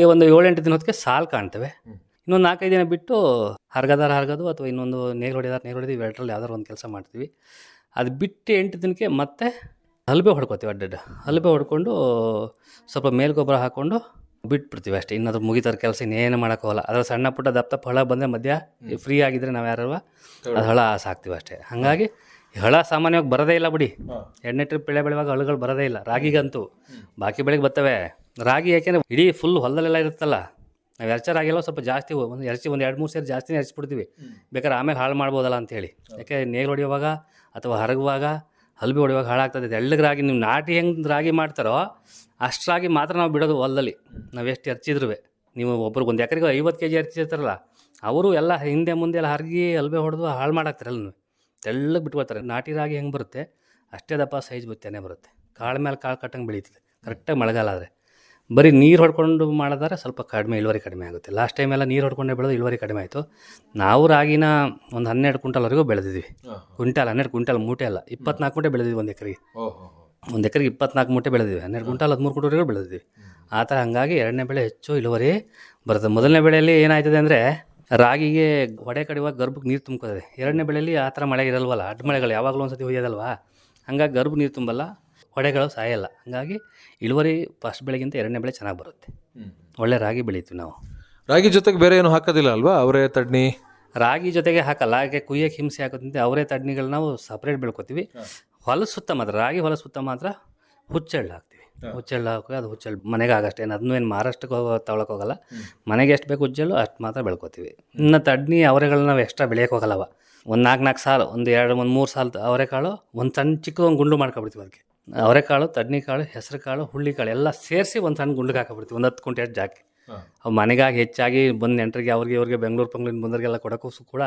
[SPEAKER 2] ಈ ಒಂದು ಏಳೆಂಟು ದಿನ ಹೊತ್ತಿಗೆ ಸಾಲು ಕಾಣ್ತವೆ. ಇನ್ನೊಂದು ನಾಲ್ಕೈದು ದಿನ ಬಿಟ್ಟು ಹರ್ಗದಾರ ಹರ್ಗೋದು ಅಥವಾ ಇನ್ನೊಂದು ನೇರು ಹೊಡೆದಾರ ನೇರು ಹೊಡೆದು ಇವೆರಡರಲ್ಲಿ ಯಾವ್ದಾರು ಒಂದು ಕೆಲಸ ಮಾಡ್ತೀವಿ. ಅದು ಬಿಟ್ಟು ಎಂಟು ದಿನಕ್ಕೆ ಮತ್ತೆ ಹಲ್ಬೆ ಹೊಡ್ಕೊತೀವಿ ಅಡ್ಡ ಹಲ್ಬೆ ಹೊಡ್ಕೊಂಡು ಸ್ವಲ್ಪ ಮೇಲ್ಗೊಬ್ಬರ ಹಾಕ್ಕೊಂಡು ಬಿಟ್ಬಿಡ್ತೀವಿ ಅಷ್ಟೇ. ಇನ್ನಾದ್ರೂ ಮುಗಿತಾರ ಕೆಲಸ ಇನ್ನೇನು ಮಾಡೋಕ್ಕೋಗಲ್ಲ ಅದ್ರ ಸಣ್ಣ ಪುಟ್ಟ ದಪ್ಪ ಹೊಳ ಬಂದರೆ ಮಧ್ಯ ಫ್ರೀ ಆಗಿದ್ರೆ ನಾವು ಯಾರಲ್ವ ಅದು ಹಳ ಸಾಕ್ತೀವಿ ಅಷ್ಟೇ. ಹಾಗಾಗಿ ಹಳ ಸಾಮಾನ್ಯವಾಗಿ ಬರೋದೇ ಇಲ್ಲ ಬಿಡಿ. ಎಣ್ಣೆ ಟ್ರಿಪ್ ಬೆಳೆ ಬೆಳೆಯುವಾಗ ಹಳುಗಳು ಬರೋದೇ ಇಲ್ಲ. ರಾಗಿಗಂತೂ ಬಾಕಿ ಬೆಳೆಗೆ ಬರ್ತವೆ. ರಾಗಿ ಯಾಕೆಂದರೆ ಇಡೀ ಫುಲ್ ಹೊಲದಲ್ಲೆಲ್ಲ ಇರುತ್ತಲ್ಲ ನಾವು ಎರ್ಚ ರಾಗಿಲ್ಲ ಸ್ವಲ್ಪ ಜಾಸ್ತಿ ಒಂದು ಎರಚಿ ಒಂದು ಎರಡು ಮೂರು ಸೇರಿ ಜಾಸ್ತಿನೇ ಎರ್ಚ್ಬಿಡ್ತೀವಿ ಬೇಕಾದ್ರೆ ಆಮೇಲೆ ಹಾಳು ಮಾಡ್ಬೋದಲ್ಲ ಅಂತೇಳಿ ಯಾಕೆ ನೇಗಿಲು ಹೊಡೆಯುವಾಗ ಅಥವಾ ಹರಗುವಾಗ ಹಲ್ಬಿ ಹೊಡೆಯುವಾಗ ಹಾಳಾಗ್ತದೆ ಎಳ್ಳಗೆ ನೀವು ನಾಟಿ ಹೆಂಗೆ ರಾಗಿ ಮಾಡ್ತಾರೋ ಅಷ್ಟು ರಾಗಿ ಮಾತ್ರ ನಾವು ಬಿಡೋದು ಹೊಲದಲ್ಲಿ. ನಾವು ಎಷ್ಟು ಎರ್ಚಿದ್ರು ನೀವು ಒಬ್ರಿಗೆ ಒಂದು ಎಕರೆಗೆ ಐವತ್ತು ಕೆ ಜಿ ಹರ್ಚಿರ್ತಾರಲ್ಲ ಅವರು ಎಲ್ಲ ಹಿಂದೆ ಮುಂದೆ ಎಲ್ಲ ಹರಗಿ ಹಲ್ಬೆ ಹೊಡೆದು ಹಾಳು ಮಾಡಾಕ್ತಾರೆ ನೀವು ತೆಳ್ಳಗೆ ಬಿಟ್ಕೊಳ್ತಾರೆ ನಾಟಿ ರಾಗಿ ಹೆಂಗೆ ಬರುತ್ತೆ, ಅಷ್ಟೇ ದಪ್ಪ ಸೈಜ್ ಬತ್ತೇನೆ ಬರುತ್ತೆ. ಕಾಳು ಮೇಲೆ ಕಾಳು ಕಟ್ಟಂಗೆ ಬೆಳೀತದೆ. ಕರೆಕ್ಟಾಗಿ ಮಳೆಗಾಲ ಆದರೆ. ಬರೀ ನೀರು ಹೊಡ್ಕೊಂಡು ಮಾಡಿದ್ರೆ ಸ್ವಲ್ಪ ಕಡಿಮೆ ಇಳುವರಿ ಕಡಿಮೆ ಆಗುತ್ತೆ. ಲಾಸ್ಟ್ ಟೈಮ್ ಎಲ್ಲ ನೀರು ಹೊಡ್ಕೊಂಡೆ ಬೆಳೆದು ಇಳುವರಿ ಕಡಿಮೆ ಆಯಿತು. ನಾವು ರಾಗಿನ ಒಂದು ಹನ್ನೆರಡು ಕ್ವಿಂಟಲ್ವರೆಗೂ ಬೆಳೆದಿದ್ವಿ ಕ್ವಿಂಟಲ್ ಹನ್ನೆರಡು ಕ್ವಿಂಟಲ್ ಮೂಟೆ ಅಲ್ಲ ಇಪ್ಪತ್ನಾಲ್ಕು ಮೂಟೆ ಬೆಳೆದಿದ್ವಿ ಒಂದು ಎಕರೆಗೆ. ಒಂದು ಎಕರೆಗೆ ಇಪ್ಪತ್ನಾಲ್ಕು ಮೂಟೆ ಬೆಳೆದಿದ್ವಿ ಹನ್ನೆರಡು ಕ್ವಿಂಟಲ್ ಹದಿಮೂರು ಕ್ವಿಂಟಲ್ವರೆಗೂ ಬೆಳೆದಿದ್ವಿ ಆ ಥರ ಹಂಗಾಗಿ ಎರಡನೇ ಬೆಳೆ ಹೆಚ್ಚು ಇಳುವರಿ ಬರುತ್ತೆ. ಮೊದಲನೇ ಬೆಳೆಯಲ್ಲಿ ಏನಾಯ್ತದೆ ಅಂದರೆ ರಾಗಿಗೆ ಹೊಡೆ ಕಡಿಯುವಾಗ ಗರ್ಭಕ್ಕೆ ನೀರು ತುಂಬ್ಕೋತದೆ. ಎರಡನೇ ಬೆಳೆಯಲ್ಲಿ ಆ ಥರ ಮಳೆ ಇರಲ್ವಲ್ಲ? ಅಡ್ಡ ಮಳೆಗಳು ಯಾವಾಗಲೂ ಒಂದ್ಸತಿ ಹೊಯ್ಯೋದಲ್ವಾ? ಹಂಗಾಗಿ ಗರ್ಭ ನೀರು ತುಂಬಲ್ಲ. ಹೊಡೆಗಳು ಸಾಯಲ್ಲ. ಹಂಗಾಗಿ ಇಳುವರಿ ಫಸ್ಟ್ ಬೆಳೆಗಿಂತ ಎರಡನೇ ಬೆಳೆ ಚೆನ್ನಾಗಿ ಬರುತ್ತೆ. ಒಳ್ಳೆ ರಾಗಿ ಬೆಳಿತೀವಿ ನಾವು.
[SPEAKER 1] ರಾಗಿ ಜೊತೆಗೆ ಬೇರೆ ಏನು ಹಾಕೋದಿಲ್ಲ ಅಲ್ವಾ? ಅವರೇ ತಡ್ನಿ.
[SPEAKER 2] ರಾಗಿ ಜೊತೆಗೆ ಹಾಕಲ್ಲ ಹಾಗೆ ಕುಯ್ಯಕ್ಕೆ ಹಿಂಸೆ ಹಾಕೋದಂತೆ ಅವರೇ ತಡ್ನಿಗಳು ನಾವು ಸಪ್ರೇಟ್ ಬೆಳ್ಕೊತೀವಿ. ಹೊಲ ಸುತ್ತ ಮಾತ್ರ ರಾಗಿ ಹೊಲ ಸುತ್ತ ಮಾತ್ರ ಹುಚ್ಚೆಳ್ಳು ಹಾಕ್ತೀವಿ. ಹುಚ್ಚೆಳ್ಳು ಹಾಕಿ ಅದು ಹುಚ್ಚೆಳ್ಳು ಮನೆಗೆ ಆಗಷ್ಟೇ ಏನು ಅದನ್ನೂ ಏನು ಮಾರಾಷ್ಟಕ್ಕೆ ಹೋಗೋ ತಗೊಳಕ್ಕೆ ಹೋಗಲ್ಲ. ಮನೆಗೆ ಎಷ್ಟು ಬೇಕು ಹುಚ್ಚೆಳ್ಳು ಅಷ್ಟು ಮಾತ್ರ ಬೆಳ್ಕೊತೀವಿ. ಇನ್ನು ತಡ್ನಿ ಅವರೆಗಳನ್ನ ನಾವು ಎಕ್ಸ್ಟ್ರಾ ಬೆಳೆಯೋಕೆ ಹೋಗಲ್ಲವ. ಒಂದು ನಾಲ್ಕು ನಾಲ್ಕು ಸಾಲು ಒಂದು ಎರಡು ಒಂದು ಮೂರು ಸಾಲು ಅವರೆಕಾಳು ಒಂದು ಸಣ್ಣ ಚಿಕ್ಕ ಒಂದು ಗುಂಡು ಮಾಡ್ಕೊಬಿಡ್ತೀವಿ ಅದಕ್ಕೆ. ಅವರೆಕಾಳು ತಡ್ನಿಕಾಳು ಹೆಸರು ಕಾಳು ಹುಳ್ಳಿ ಕಾಳು ಎಲ್ಲ ಸೇರಿಸಿ ಒಂದು ಸಣ್ಣ ಗುಂಡಿಗೆ ಹಾಕಿಬಿಡ್ತೀವಿ. ಒಂದು ಹತ್ತು ಕುಂಟೆ ಅಷ್ಟು ಜಾಕಿ. ಅವು ಮನೆಗಾಗಿ ಹೆಚ್ಚಾಗಿ ಬಂದು ನೆಂಟರಿಗೆ ಅವ್ರಿಗೆ ಇವ್ರಿಗೆ ಬೆಂಗಳೂರು ಪಂಗ್ಳೂರಿನ ಬಂದವರಿಗೆಲ್ಲ ಕೊಡೋಕ್ಕೂ ಕೂಡ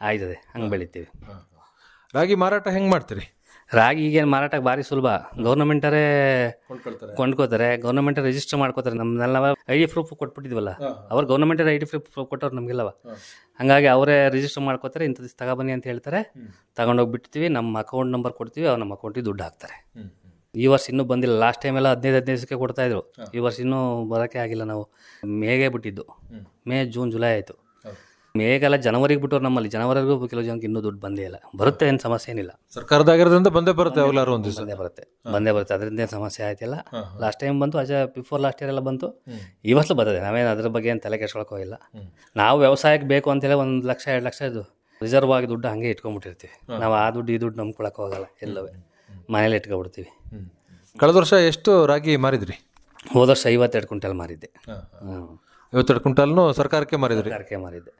[SPEAKER 2] ಆಯ್ತದೆ. ಹಂಗೆ ಬೆಳಿತೀವಿ.
[SPEAKER 1] ರಾಗಿ ಮಾರಾಟ ಹೆಂಗೆ ಮಾಡ್ತೀರಿ?
[SPEAKER 2] ರಾಗಿ ಈಗೇನು ಮಾರಾಟಕ್ಕೆ ಭಾರಿ ಸುಲಭ. ಗೌರ್ಮೆಂಟರೇ ಕೊಂಡ್ಕೋತಾರೆ ಗೌರ್ಮೆಂಟ್ ರಿಜಿಸ್ಟರ್ ಮಾಡ್ಕೋತಾರೆ ನಮ್ಮನ್ನೆಲ್ಲ ಐ ಡಿ ಪ್ರೂಫ್ ಕೊಟ್ಬಿಟ್ಟಿದ್ವಲ್ಲ? ಅವ್ರು ಗೌರ್ಮೆಂಟ್ ಐ ಡಿ ಪ್ರೂಫ್ ಕೊಟ್ಟವ್ರು ನಮಗೆಲ್ಲವ. ಹಂಗಾಗಿ ಅವರೇ ರಿಜಿಸ್ಟರ್ ಮಾಡ್ಕೋತಾರೆ. ಇಂಥ ದಿವ್ಸ ತಗೊಬನ್ನಿ ಅಂತ ಹೇಳ್ತಾರೆ. ತಗೊಂಡೋಗಿ ಬಿಡ್ತೀವಿ ನಮ್ಮ ಅಕೌಂಟ್ ನಂಬರ್ ಕೊಡ್ತೀವಿ. ಅವ್ರು ನಮ್ಮ ಅಕೌಂಟಿಗೆ ದುಡ್ಡು ಹಾಕ್ತಾರೆ. ಈ ವರ್ಷ ಇನ್ನೂ ಬಂದಿಲ್ಲ. ಲಾಸ್ಟ್ ಟೈಮ್ ಎಲ್ಲ ಹದಿನೈದು ಹದಿನೈದು ದಿವಸಕ್ಕೆ ಕೊಡ್ತಾ ಇದ್ರು. ಈ ವರ್ಷ ಇನ್ನೂ ಬರೋಕ್ಕೆ ಆಗಿಲ್ಲ ನಾವು. ಮೇಗೆ ಬಿಟ್ಟಿದ್ದು. ಮೇ ಜೂನ್ ಜುಲೈ ಆಯಿತು. ಮೇಗೆಲ್ಲ ಜನವರಿಗೆ ಬಿಟ್ಟವ್ರು ನಮ್ಮಲ್ಲಿ. ಜನವರಿಗೂ ಕೆಲವು ಜನಕ್ಕೆ ಇನ್ನೂ ದುಡ್ಡು ಬಂದೇ ಇಲ್ಲ. ಬರುತ್ತೆ ಏನು ಸಮಸ್ಯೆ ಏನಿಲ್ಲ.
[SPEAKER 1] ಸರ್ಕಾರದಾಗಿರೋದ್ರಿಂದ ಬಂದೇ ಬರುತ್ತೆ ಯಾವಾಗಲಾರು ಒಂದು ದಿವಸ.
[SPEAKER 2] ಬಂದೇ ಬರುತ್ತೆ. ಬಂದೇ ಬರುತ್ತೆ. ಅದರಿಂದ ಏನು ಸಮಸ್ಯೆ ಆಯ್ತಿಲ್ಲ. ಲಾಸ್ಟ್ ಟೈಮ್ ಬಂತು ಅಜ ಬಿಫೋರ್ ಲಾಸ್ಟ್ ಇಯರ್ ಎಲ್ಲ ಬಂತು. ಇವತ್ತು ಬರ್ತದೆ. ನಾವೇನು ಅದ್ರ ಬಗ್ಗೆ ಏನು ತಲೆ ಕೆಡ್ಸ್ಕೊಳಕ್ಕೆ ಹೋಗಿಲ್ಲ. ನಾವು ವ್ಯವಸಾಯಕ್ಕೆ ಬೇಕು ಅಂತೇಳಿ ಒಂದು ಲಕ್ಷ ಎರಡು ಲಕ್ಷ ಇದು ರಿಸರ್ವ್ ಆಗಿ ದುಡ್ಡು ಹಂಗೆ ಇಟ್ಕೊಂಡ್ಬಿಟ್ಟಿರ್ತೀವಿ. ನಾವು ಆ ದುಡ್ಡು ಈ ದುಡ್ಡು ನಂಬ್ಕೊಳಕ್ಕೆ ಹೋಗಲ್ಲ ಎಲ್ಲವೇ. ಮನೇಲಿ ಇಟ್ಕೊಬಿಡ್ತೀವಿ.
[SPEAKER 1] ಕಳೆದ ವರ್ಷ ಎಷ್ಟು ರಾಗಿ ಮಾರಿದ್ರಿ?
[SPEAKER 2] ಹೋದ ವರ್ಷ ಐವತ್ತೆರಡು ಕ್ವಿಂಟಲ್ ಮಾರಿದ್ದೆ.
[SPEAKER 1] ಕ್ವಿಂಟಲ್ನು ಕ್ವಿಂಟಾಲ್ನು ಸರ್ಕಾರಕ್ಕೆ ಮಾರಿದ್ರಿ?
[SPEAKER 2] ಸರ್ಕಾರಕ್ಕೆ ಮಾರಿದ್ದೆ.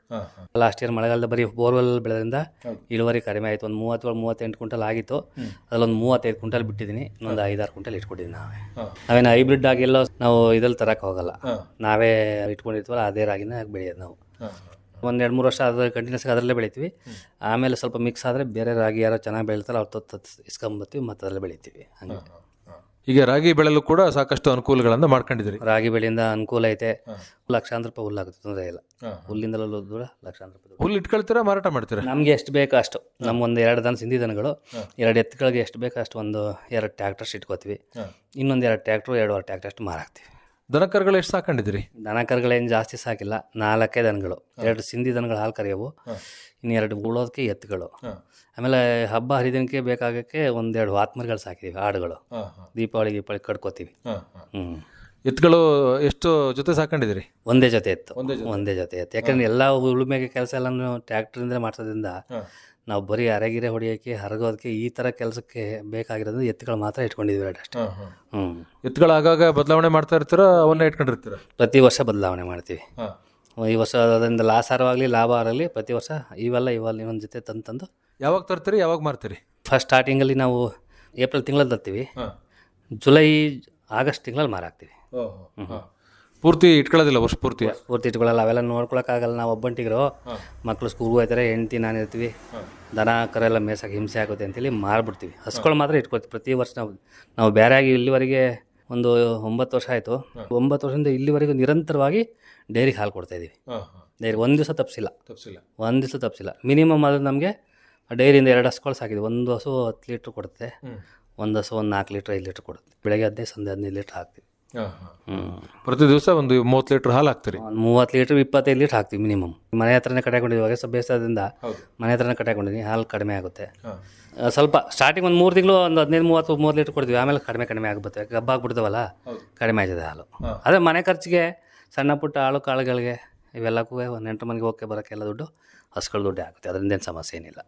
[SPEAKER 2] ಲಾಸ್ಟ್ ಇಯರ್ ಮಳೆಗಾಲದ ಬರೀ ಬೋರ್ವೆಲ್ ಬೆಳೆದ್ರಿಂದ ಇಳುವರಿ ಕಡಿಮೆ ಆಯಿತು. ಒಂದು ಮೂವತ್ತೇಳು ಮೂವತ್ತೆಂಟು ಕ್ವಿಂಟಲ್ ಆಗಿತ್ತು. ಅದರಲ್ಲೊಂದು ಮೂವತ್ತೈದು ಕ್ವಿಂಟಲ್ ಬಿಟ್ಟಿದ್ದೀನಿ ಇನ್ನೊಂದು ಐದಾರು ಕ್ವಿಂಟಲ್ ಇಟ್ಕೊಂಡಿದ್ದೀನಿ ನಾವೇ. ನಾವೇನು ಹೈಬ್ರಿಡ್ ಆಗಿಲ್ಲ ನಾವು ಇದ್ರಲ್ಲಿ ತರಕ್ಕೆ ಹೋಗಲ್ಲ. ನಾವೇ ಇಟ್ಕೊಂಡಿರ್ತೀವಲ್ಲ ಅದೇ ರಾಗಿನ ಬೆಳೆಯೋದು ನಾವು. ಒಂದು ಎರಡು ಮೂರು ವರ್ಷ ಅದ್ರ ಕಂಟಿನ್ಯೂಸ್ ಅದರಲ್ಲೇ ಬೆಳಿತೀವಿ. ಆಮೇಲೆ ಸ್ವಲ್ಪ ಮಿಕ್ಸ್ ಆದರೆ ಬೇರೆ ರಾಗಿ ಯಾರೋ ಚೆನ್ನಾಗಿ ಬೆಳಿತಾರೆ ಅವ್ರ ತತ್ತು ಇಸ್ಕೊಂಬರ್ತೀವಿ ಮತ್ತು ಅದರಲ್ಲೇ ಬೆಳಿತೀವಿ. ಹಂಗೆ.
[SPEAKER 1] ಈಗ ರಾಗಿ ಬೆಳೆಯಲು ಕೂಡ ಸಾಕಷ್ಟು ಅನುಕೂಲಗಳನ್ನು ಮಾಡ್ಕೊಂಡಿದ್ದೀರಿ.
[SPEAKER 2] ರಾಗಿ ಬೆಳೆಯಿಂದ ಅನುಕೂಲ ಐತೆ. ಲಕ್ಷಾಂತರ ರೂಪಾಯಿ ಹುಲ್ಲಾಗುತ್ತೆ ತೊಂದರೆ ಇಲ್ಲ. ಹುಲ್ಲಿಂದಲೂ ದೂರ ಲಕ್ಷಾಂತರ ರೂಪಾಯಿ.
[SPEAKER 1] ಹುಲ್ಲು ಇಟ್ಕೊಳ್ತೀರಾ ಮಾರಾಟ ಮಾಡ್ತೀರಾ?
[SPEAKER 2] ನಮಗೆ ಎಷ್ಟು ಬೇಕೋ ಅಷ್ಟು. ನಮ್ಮ ಒಂದು ಎರಡು ದನ ಸಿಂಧಿ ದನಗಳು ಎರಡು ಎತ್ತುಗಳಿಗೆ ಎಷ್ಟು ಬೇಕೋ ಅಷ್ಟು ಒಂದು ಎರಡು ಟ್ಯಾಕ್ಟರ್ಸ್ ಇಟ್ಕೋತೀವಿ. ಇನ್ನೊಂದು ಎರಡು ಟ್ಯಾಕ್ಟ್ರು ಎರಡುವರೆ ಟ್ಯಾಕ್ಟರ್ ಅಷ್ಟು ಮಾರಾಕ್ತೀವಿ
[SPEAKER 1] ದನಕರುಗಳು ಎಷ್ಟು ಸಾಕೊಂಡಿದ್ದೀರಿ?
[SPEAKER 2] ದನ ಕರುಗಳೇನು ಜಾಸ್ತಿ ಸಾಕಿಲ್ಲ. ನಾಲ್ಕೇ ದನಗಳು. ಎರಡು ಸಿಂಧಿ ದನಗಳು ಹಾಲು ಕರೆಯವು. ಇನ್ನು ಎರಡು ಉಳೋದಕ್ಕೆ ಎತ್ತುಗಳು. ಆಮೇಲೆ ಹಬ್ಬ ಹರಿದಿನಕ್ಕೆ ಬೇಕಾಗಕ್ಕೆ ಒಂದೆರಡು ಆತ್ಮರಿಗಳು ಸಾಕಿದ್ದೀವಿ ಆಡುಗಳು ದೀಪಾವಳಿ ದೀಪಾವಳಿ ಕಟ್ಕೋತೀವಿ. ಹ್ಞೂ
[SPEAKER 1] ಎತ್ತುಗಳು ಎಷ್ಟು ಜೊತೆ ಸಾಕೊಂಡಿದ್ದೀರಿ?
[SPEAKER 2] ಒಂದೇ ಜೊತೆ ಎತ್ತು. ಒಂದೇ ಜೊತೆ. ಎತ್ತು. ಯಾಕಂದ್ರೆ ಎಲ್ಲ ಉಳುಮೆಗೆ ಕೆಲಸ ಎಲ್ಲ ಟ್ಯಾಕ್ಟ್ರಿಂದ ಮಾಡ್ಸೋದ್ರಿಂದ ನಾವು ಬರೀ ಅರೆಗಿರೆ ಹೊಡಿಯೋಕೆ ಹರಗೋದಕ್ಕೆ ಈ ಥರ ಕೆಲಸಕ್ಕೆ ಬೇಕಾಗಿರೋದು ಎತ್ತುಗಳು ಮಾತ್ರ ಇಟ್ಕೊಂಡಿದ್ವಿ ಎರಡು ಅಷ್ಟೇ. ಹ್ಞೂ
[SPEAKER 1] ಎತ್ತುಗಳು ಆಗಾಗ ಬದಲಾವಣೆ ಮಾಡ್ತಾ ಇರ್ತೀರಾ ಅವನ್ನೇ ಇಟ್ಕೊಂಡಿರ್ತೀರಾ?
[SPEAKER 2] ಪ್ರತಿ ವರ್ಷ ಬದಲಾವಣೆ ಮಾಡ್ತೀವಿ. ಈ ವರ್ಷ ಅದರಿಂದ ಲಾಸ್ ಆರವಾಗಲಿ ಲಾಭ ಆಗಲಿ ಪ್ರತಿ ವರ್ಷ ಇವೆಲ್ಲ ಇವೆಲ್ಲ ಇನ್ನೊಂದು ಜೊತೆ ತಂದು ತಂದು
[SPEAKER 1] ಯಾವಾಗ ತರ್ತೀರಿ ಯಾವಾಗ ಮಾರ್ತೀರಿ?
[SPEAKER 2] ಫಸ್ಟ್ ಸ್ಟಾರ್ಟಿಂಗಲ್ಲಿ ನಾವು ಏಪ್ರಿಲ್ ತಿಂಗಳಲ್ಲಿ ತರ್ತೀವಿ. ಜುಲೈ ಆಗಸ್ಟ್ ತಿಂಗಳಲ್ಲಿ ಮಾರಾಕ್ತೀವಿ
[SPEAKER 1] ಪೂರ್ತಿ ಇಟ್ಕೊಳ್ಳೋದಿಲ್ಲ ವರ್ಷ ಪೂರ್ತಿ?
[SPEAKER 2] ಪೂರ್ತಿ ಇಟ್ಕೊಳ್ಳಲ್ಲ ಅವೆಲ್ಲ ನೋಡ್ಕೊಳಕ್ಕಾಗಲ್ಲ ನಾವು ಒಬ್ಬಂಟಿಗರು. ಮಕ್ಕಳು ಸ್ಕೂಲ್ಗೆ ಹೋಗ್ತಾರೆ ಹೆಂಡ್ತಿ ನಾನು ಇರ್ತೀವಿ. ದನ ಕರೆಲ್ಲ ಮೇಸಕ್ಕೆ ಹಿಂಸೆ ಆಗುತ್ತೆ ಅಂತೇಳಿ ಮಾರ್ಬಿಡ್ತೀವಿ. ಹಸ್ಗಳು ಮಾತ್ರ ಇಟ್ಕೊಳ್ತೀವಿ. ಪ್ರತಿ ವರ್ಷ ನಾವು ನಾವು ಬೇರೆ ಆಗಿ ಇಲ್ಲಿವರೆಗೆ ಒಂದು ಒಂಬತ್ತು ವರ್ಷ ಆಯಿತು. ಒಂಬತ್ತು ವರ್ಷದಿಂದ ಇಲ್ಲಿವರೆಗೂ ನಿರಂತರವಾಗಿ ಡೈರಿಗೆ ಹಾಲು ಕೊಡ್ತಾ ಇದ್ದೀವಿ ಡೈರಿ ಒಂದು ದಿವಸ ತಪ್ಪಿಸಿಲ್ಲ
[SPEAKER 1] ತಪ್ಪಿಸಿಲ್ಲ
[SPEAKER 2] ಒಂದು ದಿವಸ ತಪ್ಪಿಸಿಲ್ಲ ಮಿನಿಮಮ್ ಅದು ನಮಗೆ ಡೈರಿಯಿಂದ ಎರಡು ಹಸುಗಳು ಸಾಕಿದ್ವಿ. ಒಂದು ಹಸು ಹತ್ತು ಲೀಟ್ರ್ ಕೊಡುತ್ತೆ ಒಂದು ಹಸು ಒಂದು ನಾಲ್ಕು ಲೀಟ್ರ್ ಐದು ಲೀಟ್ರ್ ಕೊಡುತ್ತೆ. ಬೆಳಗ್ಗೆ ಹದಿನೈದು ಸಂಜೆ ಹದಿನೈದು ಲೀಟ್ರ್ ಹಾಕ್ತೀವಿ. ಹ್ಞೂ
[SPEAKER 1] ಪ್ರತಿ ದಿವಸ ಒಂದು ಮೂವತ್ತು ಲೀಟ್ರ್ ಹಾಲು ಹಾಕ್ತೀರಿ?
[SPEAKER 2] ಒಂದು ಮೂವತ್ತು ಲೀಟ್ರ್ ಇಪ್ಪತ್ತೈದು ಲೀಟ್ರ್ ಹಾಕ್ತೀವಿ ಮಿನಿಮಮ್. ಮನೆ ಹತ್ರನೇ ಕಟ್ಟಾಕೊಂಡಿದ್ವಿ ಹೊಗೆ ಸ್ವಲ್ಪ ಬೇಸರದಿಂದ ಮನೆ ಹತ್ರನೇ ಕಟ್ಟಾಕೊಂಡಿದ್ದೀನಿ ಹಾಲು ಕಡಿಮೆ ಆಗುತ್ತೆ. ಸ್ವಲ್ಪ ಸ್ಟಾರ್ಟಿಂಗ್ ಒಂದು ಮೂರು ತಿಂಗಳು ಒಂದು ಹದಿನೈದು ಮೂವತ್ತು ಮೂರು ಲೀಟ್ರ್ ಕೊಡ್ತೀವಿ. ಆಮೇಲೆ ಕಡಿಮೆ ಕಡಿಮೆ ಆಗುತ್ತೆ ಗಬ್ಬ ಆಗ್ಬಿಡ್ತಾವಲ್ಲ ಕಡಿಮೆ ಆಗಿದೆ ಹಾಲು. ಅದೇ ಮನೆ ಖರ್ಚಿಗೆ ಸಣ್ಣ ಪುಟ್ಟ ಆಳು ಕಾಳುಗಳಿಗೆ ಇವೆಲ್ಲಕ್ಕೂ ಒಂದು ನೆಂಟು ಮನೆಗೆ ಹೋಗಕ್ಕೆ ಬರೋಕ್ಕೆಲ್ಲ ದುಡ್ಡು ಹಸುಗಳು ದುಡ್ಡೇ ಆಗುತ್ತೆ. ಅದರಿಂದ ಏನು ಸಮಸ್ಯೆ ಏನಿಲ್ಲ.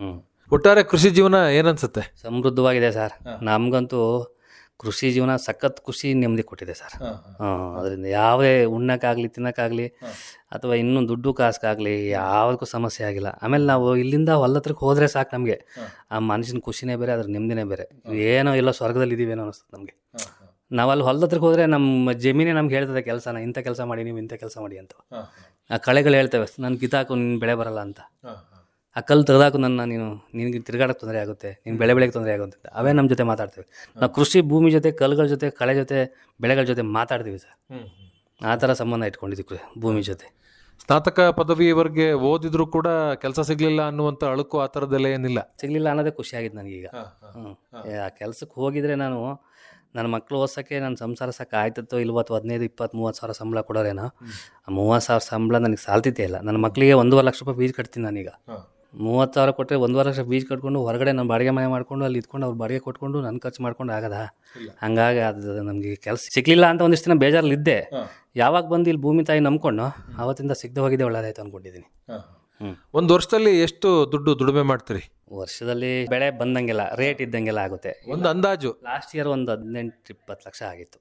[SPEAKER 2] ಹ್ಞೂ
[SPEAKER 1] ಒಟ್ಟಾರೆ ಕೃಷಿ ಜೀವನ ಏನನ್ಸುತ್ತೆ?
[SPEAKER 2] ಸಮೃದ್ಧವಾಗಿದೆ ಸರ್. ನಮಗಂತೂ ಕೃಷಿ ಜೀವನ ಸಖತ್ ಖುಷಿ ನೆಮ್ಮದಿ ಕೊಟ್ಟಿದೆ ಸರ್. ಹಾಂ ಅದರಿಂದ ಯಾವುದೇ ಉಣ್ಣಕ್ಕಾಗಲಿ ತಿನ್ನೋಕ್ಕಾಗಲಿ ಅಥವಾ ಇನ್ನೂ ದುಡ್ಡು ಕಾಸ್ಗಾಗಲಿ ಯಾವುದಕ್ಕೂ ಸಮಸ್ಯೆ ಆಗಿಲ್ಲ. ಆಮೇಲೆ ನಾವು ಇಲ್ಲಿಂದ ಹೊಲ ಹತ್ರಕ್ಕೆ ಹೋದರೆ ಸಾಕು ನಮಗೆ. ಆ ಮನುಷ್ಯನ ಖುಷಿನೇ ಬೇರೆ ಅದ್ರ ನೆಮ್ಮದಿನೇ ಬೇರೆ. ಏನೋ ಎಲ್ಲೋ ಸ್ವರ್ಗದಲ್ಲಿ ಇದ್ದೀವೇನೋ ಅನಿಸ್ತದೆ ನಮಗೆ. ನಾವು ಅಲ್ಲಿ ಹೊಲದ ಹತ್ರಕ್ಕೆ ಹೋದರೆ ನಮ್ಮ ಜಮೀನೇ ನಮ್ಗೆ ಹೇಳ್ತದೆ ಕೆಲಸನ ಇಂಥ ಕೆಲಸ ಮಾಡಿ ನೀವು ಇಂಥ ಕೆಲಸ ಮಾಡಿ ಅಂತ. ಆ ಕಳೆಗಳು ಹೇಳ್ತವೆ ನಾನು ಕಿತ್ತಾಕು ನಿನ್ನ ಬೆಳೆ ಬರಲ್ಲ ಅಂತ. ಆ ಕಲ್ಲು ತೆಗೆದಾಕು ನನ್ನ ನೀನು ನಿನಗೆ ತಿರುಗಾಡೋಕೆ ತೊಂದರೆ ಆಗುತ್ತೆ ನಿನ್ನ ಬೆಳೆ ಬೆಳೆಗೆ ತೊಂದರೆ ಆಗುತ್ತೆ ಅವೇ ನಮ್ಮ ಜೊತೆ ಮಾತಾಡ್ತೇವೆ. ನಾವು ಕೃಷಿ ಭೂಮಿ ಜೊತೆ ಕಲ್ಲುಗಳ ಜೊತೆ ಕಳೆ ಜೊತೆ ಬೆಳೆಗಳ ಜೊತೆ ಮಾತಾಡ್ತೀವಿ ಸರ್. ಆ ಥರ ಸಂಬಂಧ ಇಟ್ಕೊಂಡಿದ್ದೀವಿ ಭೂಮಿ ಜೊತೆ.
[SPEAKER 1] ಸ್ನಾತಕ ಪದವಿಯವರೆಗೆ ಓದಿದ್ರು ಕೂಡ ಕೆಲಸ ಸಿಗ್ಲಿಲ್ಲ ಅನ್ನುವಂಥ ಅಳುಕು ಆ ಥರದ್ದೆಲ್ಲ ಏನಿಲ್ಲ.
[SPEAKER 2] ಸಿಗಲಿಲ್ಲ ಅನ್ನೋದೇ ಖುಷಿಯಾಗಿತ್ತು ನನಗೀಗ. ಹ್ಞೂ ಆ ಕೆಲಸಕ್ಕೆ ಹೋಗಿದ್ರೆ ನಾನು ನನ್ನ ಮಕ್ಕಳು ಓದ್ಸೋಕ್ಕೆ ನನ್ನ ಸಂಸಾರ ಸಾಕು ಆಯ್ತತ್ತೋ ಇಲ್ವೋ ಅಥವಾ ಹದಿನೈದು ಇಪ್ಪತ್ತು ಮೂವತ್ತು ಸಾವಿರ ಸಂಬಳ ಕೊಡೋರೇನೋ? ಆ ಮೂವತ್ತು ಸಾವಿರ ಸಂಬಳ ನನಗೆ ಸಾಲ್ತಿತ್ತೇ ಇಲ್ಲ. ನನ್ನ ಮಕ್ಕಳಿಗೆ ಒಂದೂವರೆ ಲಕ್ಷ ರೂಪಾಯಿ ಫೀಸ್ ಕಟ್ತೀನಿ ನಾನೀಗ. ಮೂವತ್ತು ಸಾವಿರ ಕೊಟ್ಟರೆ ಒಂದೂವರೆ ಲಕ್ಷ ಬೀಜ್ ಕಟ್ಕೊಂಡು ಹೊರಗಡೆ ನಾನು ಬಾಡಿಗೆ ಮನೆ ಮಾಡ್ಕೊಂಡು ಅಲ್ಲಿ ಇದ್ಕೊಂಡು ಅವ್ರು ಬಾಡಿಗೆ ಕೊಟ್ಕೊಂಡು ನನ್ನ ಖರ್ಚು ಮಾಡ್ಕೊಂಡು ಆಗದಾ? ಹಂಗಾಗಿ ಅದು ನಮಗೆ ಕೆಲಸ ಸಿಗಲಿಲ್ಲ ಅಂತ ಒಂದಿಷ್ಟು ದಿನ ಬೇಜಾರಲ್ಲಿದ್ದೆ. ಯಾವಾಗ ಬಂದು ಇಲ್ಲಿ ಭೂಮಿ ತಾಯಿ ನಂಬ್ಕೊಂಡು ಆವತ್ತಿಂದ ಸಿಗದೆ ಹೋಗಿದ್ದೆ ಒಳ್ಳೆಯದಾಯ್ತು ಅಂದ್ಕೊಂಡಿದ್ದೀನಿ
[SPEAKER 1] ಒಂದು ವರ್ಷದಲ್ಲಿ ಎಷ್ಟು ದುಡ್ಡು ದುಡಿಮೆ ಮಾಡ್ತೀರಿ?
[SPEAKER 2] ವರ್ಷದಲ್ಲಿ ಬೆಳೆ ಬಂದಂಗೆಲ್ಲ ರೇಟ್ ಇದ್ದಂಗೆಲ್ಲ ಆಗುತ್ತೆ.
[SPEAKER 1] ಒಂದು ಅಂದಾಜು?
[SPEAKER 2] ಲಾಸ್ಟ್ ಇಯರ್ ಒಂದು ಹದಿನೆಂಟು ಇಪ್ಪತ್ತು ಲಕ್ಷ ಆಗಿತ್ತು.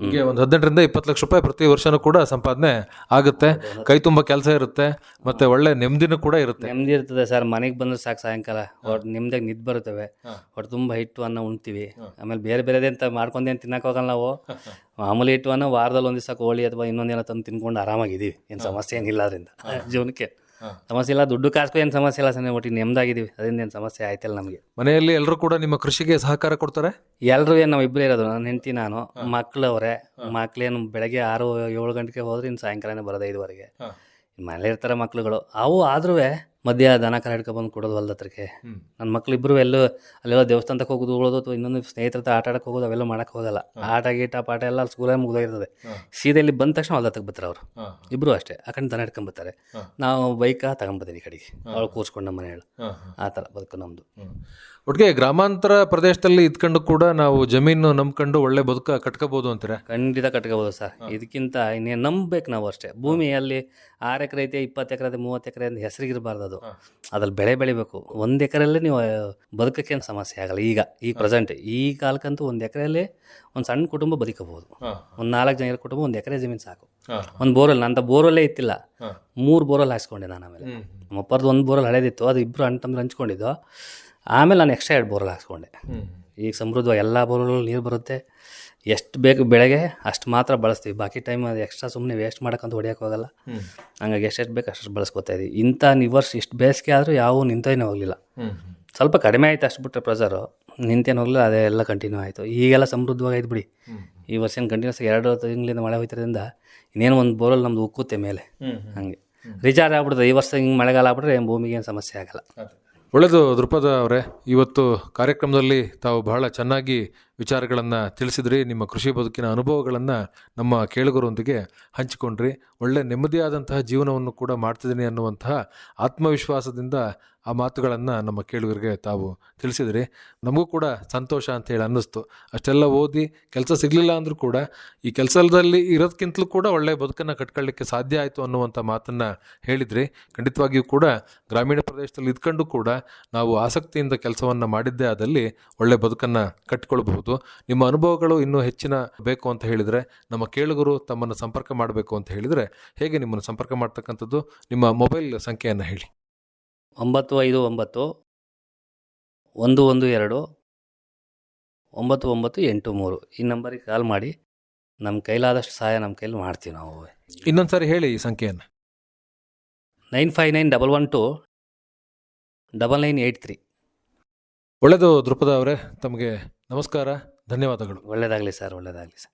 [SPEAKER 1] ಹೀಗೆ ಒಂದು ಹದಿನೆಂಟರಿಂದ ಇಪ್ಪತ್ತು ಲಕ್ಷ ರೂಪಾಯಿ ಪ್ರತಿ ವರ್ಷನೂ ಕೂಡ ಸಂಪಾದನೆ ಆಗುತ್ತೆ. ಕೈ ತುಂಬ ಕೆಲಸ ಇರುತ್ತೆ ಮತ್ತೆ ಒಳ್ಳೆ ನೆಮ್ಮದಿನೂ ಕೂಡ ಇರುತ್ತೆ.
[SPEAKER 2] ನೆಮ್ಮದಿ ಇರ್ತದೆ ಸರ್ ಮನೆಗೆ ಬಂದ್ರೆ ಸಾಕು ಸಾಯಂಕಾಲ. ಒಟ್ಟು ನಿಮ್ದಾಗ ನಿದ್ದು ಬರುತ್ತವೆ. ಒಟ್ಟು ತುಂಬ ಹಿಟ್ಟು ಅನ್ನ ಉಣ್ತೀವಿ. ಆಮೇಲೆ ಬೇರೆ ಬೇರೆದೇ ಅಂತ ಮಾಡ್ಕೊಂಡೇನು ತಿನ್ನಕ್ಕೆ ಹೋಗಲ್ಲ ನಾವು. ಮಾಮೂಲಿ ಹಿಟ್ಟು ಅನ್ನ ವಾರದಲ್ಲಿ ಒಂದು ದಿವಸ ಕೋಳಿ ಅಥವಾ ಇನ್ನೊಂದೇನೋ ತಂದು ತಿನ್ಕೊಂಡು ಆರಾಮಾಗಿದ್ದೀವಿ. ಏನು ಸಮಸ್ಯೆ ಏನಿಲ್ಲ ಅದರಿಂದ ಜೀವನಕ್ಕೆ. ಸಮಸ್ಯೆ ಇಲ್ಲ ದುಡ್ಡು ಕಾಸ್ಕೋ ಏನು ಸಮಸ್ಯೆ ಇಲ್ಲ ಸರ್ ಒಟ್ಟಿಗೆ ನೆಮ್ಮದಾಗಿದ್ದೀವಿ ಅದರಿಂದ ಏನು ಸಮಸ್ಯೆ ಆಯ್ತಲ್ಲ ನಮಗೆ.
[SPEAKER 1] ಮನೆಯಲ್ಲಿ ಎಲ್ಲರೂ ಕೂಡ ನಿಮ್ಮ ಕೃಷಿಗೆ ಸಹಕಾರ ಕೊಡ್ತಾರೆ?
[SPEAKER 2] ಎಲ್ಲರೂ ಏನು ನಾವು ಇಬ್ಬರೇ ಇರೋದು ನನ್ನ ಹೆಂಡತಿ ನಾನು ಮಕ್ಕಳವ್ರೆ ಮಕ್ಳೇನು ಬೆಳಗ್ಗೆ ಆರು ಏಳು ಗಂಟೆಗೆ ಹೋದ್ರೆ ಇನ್ನು ಸಾಯಂಕಾಲನೇ ಬರೋದು ಐದುವರೆಗೆ. ಮನೇಲಿ ಇರ್ತಾರೆ ಮಕ್ಳುಗಳು. ಅವು ಆದ್ರೂ ಮಧ್ಯ ದನ ಕರ ಹಿಡ್ಕೊಬಂದು ಕೊಡೋದು ಹೊಲ್ದ ಹತ್ರಕ್ಕೆ ನನ್ನ ಮಕ್ಳಿಬ್ರು ಎಲ್ಲೋ ಅಲ್ಲೆಲ್ಲ ದೇವಸ್ಥಾನಕ್ಕೆ ಹೋಗೋದು ಉಳೋದು ಅಥವಾ ಇನ್ನೊಂದು ಸ್ನೇಹಿತರ ಹತ್ರ ಆಟ ಆಡಕ್ಕೆ ಹೋಗೋದು ಅವೆಲ್ಲ ಮಾಡಕ್ಕೆ ಹೋಗಲ್ಲ. ಆಟ ಗೀಟ ಪಾಠ ಎಲ್ಲ ಸ್ಕೂಲಲ್ಲಿ ಮುಗ್ದೋಗಿರ್ತದೆ. ಸೀದಾ ಇಲ್ಲಿ ಬಂದ ತಕ್ಷಣ ಹೊಲ್ದ ಹತ್ರಕ್ಕೆ ಬರ್ತಾರೆ ಅವರು ಇಬ್ಬರು ಅಷ್ಟೇ. ಆ ಕಡೆ ದನ ಹಿಡ್ಕೊಂಬರ್ತಾರೆ ನಾವು ಬೈಕ ತಗೊಂಬರ್ತೀವಿ ಈ ಕಡೆಗೆ. ಅವಳು ಕೂರ್ಸ್ಕೊಂಡು ನಮ್ಮ ಮನೆಯಳು ಆ ಥರ ಬದುಕು ನಮ್ಮದು
[SPEAKER 1] ಒಟ್ಟಿಗೆ ಗ್ರಾಮಾಂತರ ಪ್ರದೇಶದಲ್ಲಿ ಇದ್ಕೊಂಡು ಕೂಡ ನಾವು ಜಮೀನು ನಂಬ್ಕೊಂಡು ಒಳ್ಳೆ ಬದುಕ ಕಟ್ಕೋಬಹುದು ಅಂತೀರಾ?
[SPEAKER 2] ಖಂಡಿತ ಕಟ್ಕೋಬೋದು ಸರ್. ಇದಕ್ಕಿಂತ ಇನ್ನೇನು ನಂಬೇಕು ನಾವು ಅಷ್ಟೇ. ಭೂಮಿಯಲ್ಲಿ ಆರು ಎಕರೆ ಐತೆ ಇಪ್ಪತ್ತು ಎಕರೆ ಐತೆ ಮೂವತ್ತು ಎಕರೆ ಅಂತ ಹೆಸರಿಗಿರಬಾರ್ದು ಅದು. ಅದ್ರಲ್ಲಿ ಬೆಳೆ ಬೆಳಿಬೇಕು. ಒಂದು ಎಕರೆಯಲ್ಲೇ ನೀವು ಬದುಕಕ್ಕೆ ಸಮಸ್ಯೆ ಆಗಲ್ಲ ಈಗ ಈ ಪ್ರೆಸೆಂಟ್ ಈ ಕಾಲಕ್ಕಂತೂ ಒಂದು ಎಕರೆಯಲ್ಲಿ ಒಂದು ಸಣ್ಣ ಕುಟುಂಬ ಬದುಕಬಹುದು. ಒಂದು ನಾಲ್ಕು ಜನ ಕುಟುಂಬ ಒಂದು ಎಕರೆ ಜಮೀನು ಸಾಕು. ಒಂದು ಬೋರ್ವೆಲ್ ನಂತ ಬೋರ್ವೆಲ್ಲೇ ಇತ್ತಿಲ್ಲ. ಮೂರು ಬೋರ್ವೆಲ್ ಹಾಸ್ಕೊಂಡೆ ನಾನು ಆಮೇಲೆ. ನಮ್ಮಪ್ಪರದ್ದು ಒಂದು ಬೋರ್ವೆಲ್ ಹಳೇದಿತ್ತು ಅದು ಇಬ್ಬರು ಅಣ್ಣ ತಮ್ಮ ಹಂಚ್ಕೊಂಡಿದ್ದು. ಆಮೇಲೆ ನಾನು ಎಕ್ಸ್ಟ್ರಾ ಎರಡು ಬೋರ್ವೆಲ್ ಹಾಕ್ಸ್ಕೊಂಡೆ. ಈಗ ಸಮೃದ್ಧವಾಗಿ ಎಲ್ಲ ಬೋರ್ವೆಲ್ ನೀರು ಬರುತ್ತೆ. ಎಷ್ಟು ಬೇಕು ಬೆಳಗ್ಗೆ ಅಷ್ಟು ಮಾತ್ರ ಬಳಸ್ತೀವಿ. ಬಾಕಿ ಟೈಮ್ ಅದು ಎಕ್ಸ್ಟ್ರಾ ಸುಮ್ಮನೆ ವೇಸ್ಟ್ ಮಾಡೋಕ್ಕಂತ ಹೊಡಿಯೋಕೆ ಹೋಗಲ್ಲ. ಹಂಗಾಗಿ ಎಷ್ಟೆಷ್ಟು ಬೇಕು ಅಷ್ಟು ಬಳಸ್ಕೊತಾ ಇದ್ದೀವಿ ಇಂಥ ಈ ವರ್ಷ ಇಷ್ಟು ಬೇಸಿಗೆ ಆದರೂ ಯಾವ ನಿಂತೇನೆ ಹೋಗಲಿಲ್ಲ. ಸ್ವಲ್ಪ ಕಡಿಮೆ ಆಯ್ತು ಅಷ್ಟು ಬಿಟ್ಟರೆ ಪ್ರೆಸರು ನಿಂತೇನು ಹೋಗಲಿಲ್ಲ ಅದೇ ಎಲ್ಲ ಕಂಟಿನ್ಯೂ ಆಯಿತು. ಈಗೆಲ್ಲ ಸಮೃದ್ಧವಾಗಿ ಆಯ್ತು ಬಿಡಿ. ಈ ವರ್ಷ ಏನು ಕಂಟಿನ್ಯೂಸ್ ಎರಡು ತಿಂಗಳಿಂದ ಮಳೆ ಹೋಯ್ತಿರೋದ್ರಿಂದ ಇನ್ನೇನು ಒಂದು ಬೋರಲ್ಲಿ ನಮ್ದು ಉಕ್ಕುತ್ತೆ ಮೇಲೆ. ಹಂಗೆ. ರಿಚಾರ್ಜ್ ಆಗ್ಬಿಡ್ತದೆ ಈ ವರ್ಷ ಹಿಂಗೆ ಮಳೆಗಾಲ ಆಗ್ಬಿಟ್ರೆ ಏನ್ ಭೂಮಿಗೆ ಏನು ಸಮಸ್ಯೆ ಆಗಲ್ಲ.
[SPEAKER 1] ಒಳ್ಳೆಯದು ದೃಪದ ಅವರೇ. ಇವತ್ತು ಕಾರ್ಯಕ್ರಮದಲ್ಲಿ ತಾವು ಬಹಳ ಚೆನ್ನಾಗಿ ವಿಚಾರಗಳನ್ನು ತಿಳಿಸಿದ್ರಿ, ನಿಮ್ಮ ಕೃಷಿ ಬದುಕಿನ ಅನುಭವಗಳನ್ನು ನಮ್ಮ ಕೇಳುಗರೊಂದಿಗೆ ಹಂಚಿಕೊಂಡ್ರಿ. ಒಳ್ಳೆ ನೆಮ್ಮದಿಯಾದಂತಹ ಜೀವನವನ್ನು ಕೂಡ ಮಾಡ್ತಿದ್ದೀನಿ ಅನ್ನುವಂತಹ ಆತ್ಮವಿಶ್ವಾಸದಿಂದ ಆ ಮಾತುಗಳನ್ನು ನಮ್ಮ ಕೇಳುಗರಿಗೆ ತಾವು ತಿಳಿಸಿದ್ರಿ. ನಮಗೂ ಕೂಡ ಸಂತೋಷ ಅಂತ ಹೇಳಿ ಅನ್ನಿಸ್ತು. ಅಷ್ಟೆಲ್ಲ ಓದಿ ಕೆಲಸ ಸಿಗಲಿಲ್ಲ ಅಂದರೂ ಕೂಡ, ಈ ಕೆಲಸದಲ್ಲಿ ಇರೋದಕ್ಕಿಂತಲೂ ಕೂಡ ಒಳ್ಳೆ ಬದುಕನ್ನು ಕಟ್ಕೊಳ್ಳಿಕ್ಕೆ ಸಾಧ್ಯ ಆಯಿತು ಅನ್ನುವಂಥ ಮಾತನ್ನು ಹೇಳಿದ್ರಿ. ಖಂಡಿತವಾಗಿಯೂ ಕೂಡ ಗ್ರಾಮೀಣ ಪ್ರದೇಶದಲ್ಲಿ ಇದ್ಕೊಂಡು ಕೂಡ ನಾವು ಆಸಕ್ತಿಯಿಂದ ಕೆಲಸವನ್ನು ಮಾಡಿದ್ದೇ ಆದಲ್ಲಿ ಒಳ್ಳೆ ಬದುಕನ್ನು ಕಟ್ಟಿಕೊಳ್ಬಹುದು ನಿಮ್ಮ ಅನುಭವಗಳು ಇನ್ನೂ ಹೆಚ್ಚಿನ ಬೇಕು ಅಂತ ಹೇಳಿದರೆ ನಮ್ಮ ಕೇಳುಗರು ತಮ್ಮನ್ನು ಸಂಪರ್ಕ ಮಾಡಬೇಕು ಅಂತ ಹೇಳಿದರೆ ಹೇಗೆ ನಿಮ್ಮನ್ನು ಸಂಪರ್ಕ ಮಾಡ್ತಕ್ಕಂಥದ್ದು ನಿಮ್ಮ ಮೊಬೈಲ್ ಸಂಖ್ಯೆಯನ್ನು ಹೇಳಿ.
[SPEAKER 2] ಒಂಬತ್ತು ಐದು ಒಂಬತ್ತು ಒಂದು ಒಂದು ಎರಡು ಒಂಬತ್ತು ಒಂಬತ್ತು ಎಂಟು ಮೂರು. ಈ ನಂಬರಿಗೆ ಕಾಲ್ ಮಾಡಿ ನಮ್ಮ ಕೈಲಾದಷ್ಟು ಸಹಾಯ ನಮ್ಮ ಕೈಲಿ ಮಾಡ್ತೀವಿ ನಾವು.
[SPEAKER 1] ಇನ್ನೊಂದು ಸಾರಿ ಹೇಳಿ ಈ ಸಂಖ್ಯೆಯನ್ನು.
[SPEAKER 2] Nine five nine double one two double nine eight three.
[SPEAKER 1] ಒಳ್ಳೆಯದು ದೃಪದ ಅವರೇ ತಮಗೆ ನಮಸ್ಕಾರ ಧನ್ಯವಾದಗಳು.
[SPEAKER 2] ಒಳ್ಳೆಯದಾಗಲಿ ಸರ್ ಒಳ್ಳೆಯದಾಗಲಿ ಸರ್.